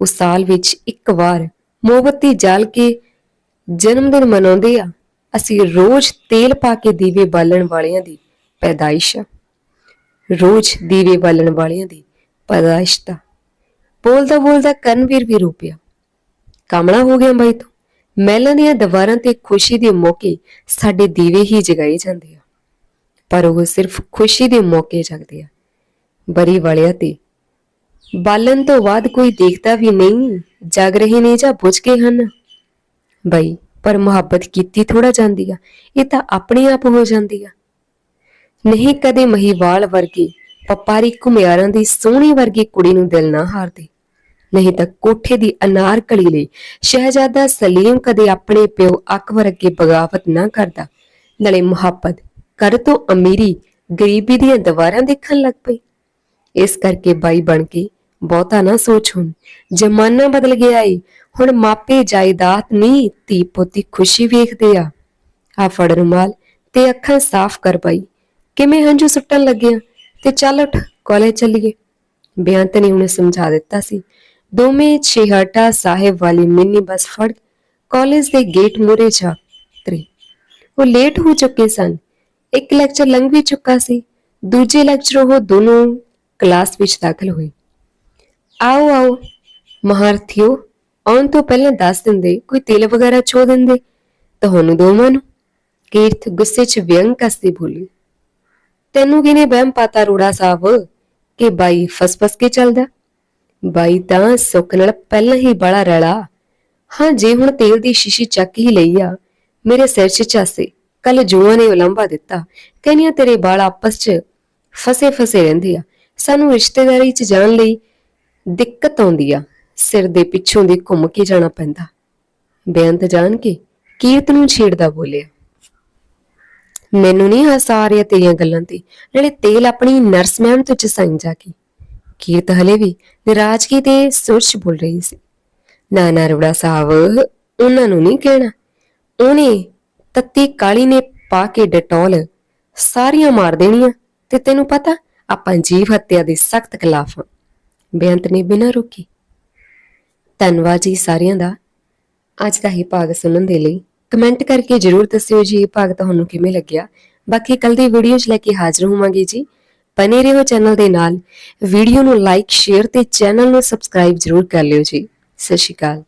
ਉਹ ਸਾਲ ਵਿੱਚ ਇੱਕ ਵਾਰ ਮੋਮਬੱਤੀ ਜਲ ਕੇ ਜਨਮ ਦਿਨ ਮਨਾਉਂਦੇ ਆ, ਅਸੀਂ ਰੋਜ਼ ਤੇਲ ਪਾ ਕੇ ਦੀਵੇ ਬਾਲਣ ਵਾਲਿਆਂ ਦੀ ਪੈਦਾਇਸ਼ ਆ। ਰੋਜ਼ ਦੀਵੇ ਬਾਲਣ ਵਾਲਿਆਂ ਦੀ ਪੈਦਾਇਸ਼ ਦਾ ਬੋਲਦਾ ਬੋਲਦਾ ਕਰਨਵੀਰ ਵੀ ਰੋ ਕਮਲਾ ਹੋ ਗਿਆ ਬਾਈ ਤੂੰ। ਮਹਿਲਾਂ ਦੀਆਂ ਦੀਵਾਰਾਂ ਤੇ ਖੁਸ਼ੀ ਦੇ ਮੌਕੇ ਸਾਡੇ ਦੀਵੇ ਹੀ ਜਗਾਏ ਜਾਂਦੇ ਆ। ਪਰ ਉਹ ਸਿਰਫ ਖੁਸ਼ੀ ਦੇ ਮੌਕੇ ਜਗਦੇ ਆ। ਬਰੀ ਵਾਲਿਆ ਤੇ। ਬਾਲਣ ਤੋਂ ਬਾਅਦ ਕੋਈ ਦੇਖਦਾ ਵੀ ਨਹੀਂ, ਜਗ ਰਹੇ ਨੇ ਜਾਂ ਬੁਝ ਗਏ ਹਨ। ਬਈ, ਪਰ ਮੁਹੱਬਤ ਕੀਤੀ ਥੋੜਾ ਜਾਂਦੀ ਆ। ਇਹ ਤਾਂ ਆਪਣੇ ਆਪ ਹੋ ਜਾਂਦੀ ਆ। ਨਹੀਂ ਕਦੇ ਮਹੀਵਾਲ ਵਰਗੀ, ਪਪਾਰੀ ਘੁਮਿਆਰਾਂ ਦੀ ਸੋਹਣੀ ਵਰਗੀ ਕੁੜੀ ਨੂੰ ਦਿਲ ਨਾ ਹਾਰਦੇ। ਨਹੀਂ ਤਾਂ ਕੋਠੇ ਦੀ ਅਨਾਰ ਕਲੀ ਲਈ ਸ਼ਹਿਜ਼ਾਦਾ ਸਲੀਮ ਕਦੇ ਆਪਣੇ ਪਿਓ ਅਕਬਰ ਅੱਗੇ ਬਗਾਵਤ ਨਾ ਕਰਦਾ। ਨਾਲੇ ਮੁਹੱਬਤ ਕਰ ਤੋਂ ਅਮੀਰੀ ਗਰੀਬੀ ਦੀਆਂ ਦੀਵਾਰਾਂ ਦੇਖਣ ਲੱਗ ਪਈ। ਇਸ ਕਰਕੇ ਬਾਈ ਬਣ ਕੇ ਬਹੁਤਾ ਨਾ ਸੋਚ ਹੁਣ। ਜ਼ਮਾਨਾ ਬਦਲ ਗਿਆ ਏ। ਹੁਣ ਮਾਪੇ ਜਾਇਦਾਦ ਨਹੀਂ, ਧੀ ਪੋਤੀ ਖੁਸ਼ੀ ਵੇਖਦੇ ਆ। ਆ ਫੜ ਰੁਮਾਲ ਤੇ ਅੱਖਾਂ ਸਾਫ਼ ਕਰ ਪਾਈ ਕਿਵੇਂ ਹੰਝੂ ਸੁੱਟਣ ਲੱਗਿਆ? ਤੇ ਚੱਲ ਉੱਠ, ਕਾਲਜ ਚੱਲੀਏ। ਬੇਅੰਤ ਨੇ ਉਹਨੇ ਸਮਝਾ ਦਿੱਤਾ ਸੀ। ਦੋਵੇਂ ਛੇਹਟਾ ਸਾਹਿਬ ਵਾਲੀ ਮਿੰਨੀ ਬੱਸ ਫੜ ਕਾਲਜ ਦੇ ਗੇਟ ਮੂਰੇ ਜਾ ਉਤਰੇ ਉਹ ਲੇਟ ਹੋ ਚੁੱਕੇ ਸਨ। ਇੱਕ ਲੈਕਚਰ ਲੰਘ ਵੀ ਚੁੱਕਾ ਸੀ, ਦੂਜੇ ਲੈਕਚਰ ਉਹ ਦੋਨੋਂ ਕਲਾਸ ਵਿੱਚ ਦਾਖਲ ਹੋਏ। ਆਓ ਆਓ, ਮਹਾਰਥੀਓ, ਆਉਣ ਤੋਂ ਪਹਿਲਾਂ ਦੱਸ ਦਿੰਦੇ, ਕੋਈ ਤੇਲ ਵਗੈਰਾ ਛੋ ਦਿੰਦੇ? ਤੁਹਾਨੂੰ ਦੋਵਾਂ ਨੂੰ? ਕੀਰਤ ਗੁੱਸੇ 'ਚ ਵਿਅੰਗ ਕੱਸਦੀ ਬੋਲੀ, ਤੈਨੂੰ ਕਿਨੇ ਬਹਿਮ ਪਾਤਾ ਰੋੜਾ ਸਾਹਿਬ, ਕਿ ਬਾਈ ਫਸਫਸ ਕੇ ਚੱਲਦਾ? ਬਾਈ ਤਾਂ ਸੁੱਕ ਨਾਲ ਪਹਿਲਾਂ ਹੀ ਬੜਾ ਰਲਾ। ਹਾਂ, ਜੇ ਹੁਣ ਤੇਲ ਦੀ ਸ਼ੀਸ਼ੀ ਚੱਕ ਹੀ ਲਈ ਆ, ਮੇਰੇ ਸਿਰ 'ਚ ਚਾਸੇ ਕੱਲ ਜੂਆ ਨੇ ਉਲੰਭਾ ਦਿੱਤਾ। ਕਹਿੰਦੀਆਂ, ਤੇਰੇ ਬਾਲ ਆਪਸ 'ਚ ਫਸੇ ਫਸੇ ਰਹਿੰਦੇ ਆ। ਸਾਨੂੰ ਰਿਸ਼ਤੇਦਾਰੀ 'ਚ ਜਾਣ ਲਈ ਦਿੱਕਤ ਆਉਂਦੀ ਆ। ਸਿਰ ਦੇ ਪਿੱਛੋਂ ਦੀ ਘੁੰਮ ਕੇ ਜਾਣਾ ਪੈਂਦਾ। ਬੇਅੰਤ ਜਾਣ ਕੇ ਕੀਰਤ ਨੂੰ ਛੇੜਦਾ ਬੋਲਿਆ। ਮੈਨੂੰ ਨਹੀਂ ਹਾਸਾ ਆ ਰਿਹਾ ਤੇਰੀਆਂ ਗੱਲਾਂ ਤੇ। ਨਾਲੇ ਤੇਲ ਆਪਣੀ ਨਰਸ ਮੈਮ ਤੋਂ ਚਸਾਈ ਜਾ ਕੇ ਕੀਰਤ ਹਲੇ ਵੀ ਨਿਰਾਜ਼ਗੀ ਤੇ ਸੁਰਸ਼ ਬੋਲ ਰਹੀ ਸੀ। ਨਾ ਨਾ ਰੁੜਾ ਸਾਹਿਬ, ਉਹਨਾਂ ਨੂੰ ਨਹੀਂ ਕਹਿਣਾ। ਉਹਨੇ ਤੱਤੀ ਕਾਲੀ ਨੇ ਪਾ ਕੇ ਡਟੋਲ। ਸਾਰੀਆਂ ਮਾਰ ਦੇਣੀਆਂ ਤੇ ਤੈਨੂੰ ਪਤਾ, ਆਪਾਂ ਜੀਵ ਹੱਤਿਆ ਦੇ ਸਖਤ ਖਿਲਾਫ ਹਾਂ। ਬੇਅੰਤ ਨੇ ਬਿਨਾਂ ਰੁਕੀ। ਧੰਨਵਾਦ ਜੀ ਸਾਰਿਆਂ ਦਾ। ਅੱਜ ਦਾ ਇਹ ਭਾਗ ਸੁਣਨ ਦੇ ਲਈ ਕਮੈਂਟ ਕਰਕੇ ਜਰੂਰ ਦੱਸਿਓ ਜੀ, ਇਹ ਭਾਗ ਤੁਹਾਨੂੰ ਕਿਵੇਂ ਲੱਗਿਆ? ਬਾਕੀ ਕੱਲ ਦੀ ਵੀਡੀਓ 'ਚ ਲੈ ਕੇ ਹਾਜ਼ਰ ਹੋਵਾਂਗੇ ਜੀ। ਬਨੇ ਰਹੋ ਚੈਨਲ ਦੇ ਨਾਲ। ਵੀਡੀਓ ਨੂੰ ਲਾਈਕ, ਸ਼ੇਅਰ ਤੇ ਚੈਨਲ ਨੂੰ ਸਬਸਕ੍ਰਾਈਬ ਜਰੂਰ ਕਰ ਲਿਓ ਜੀ। ਸਤਿ ਸ਼੍ਰੀ ਅਕਾਲ।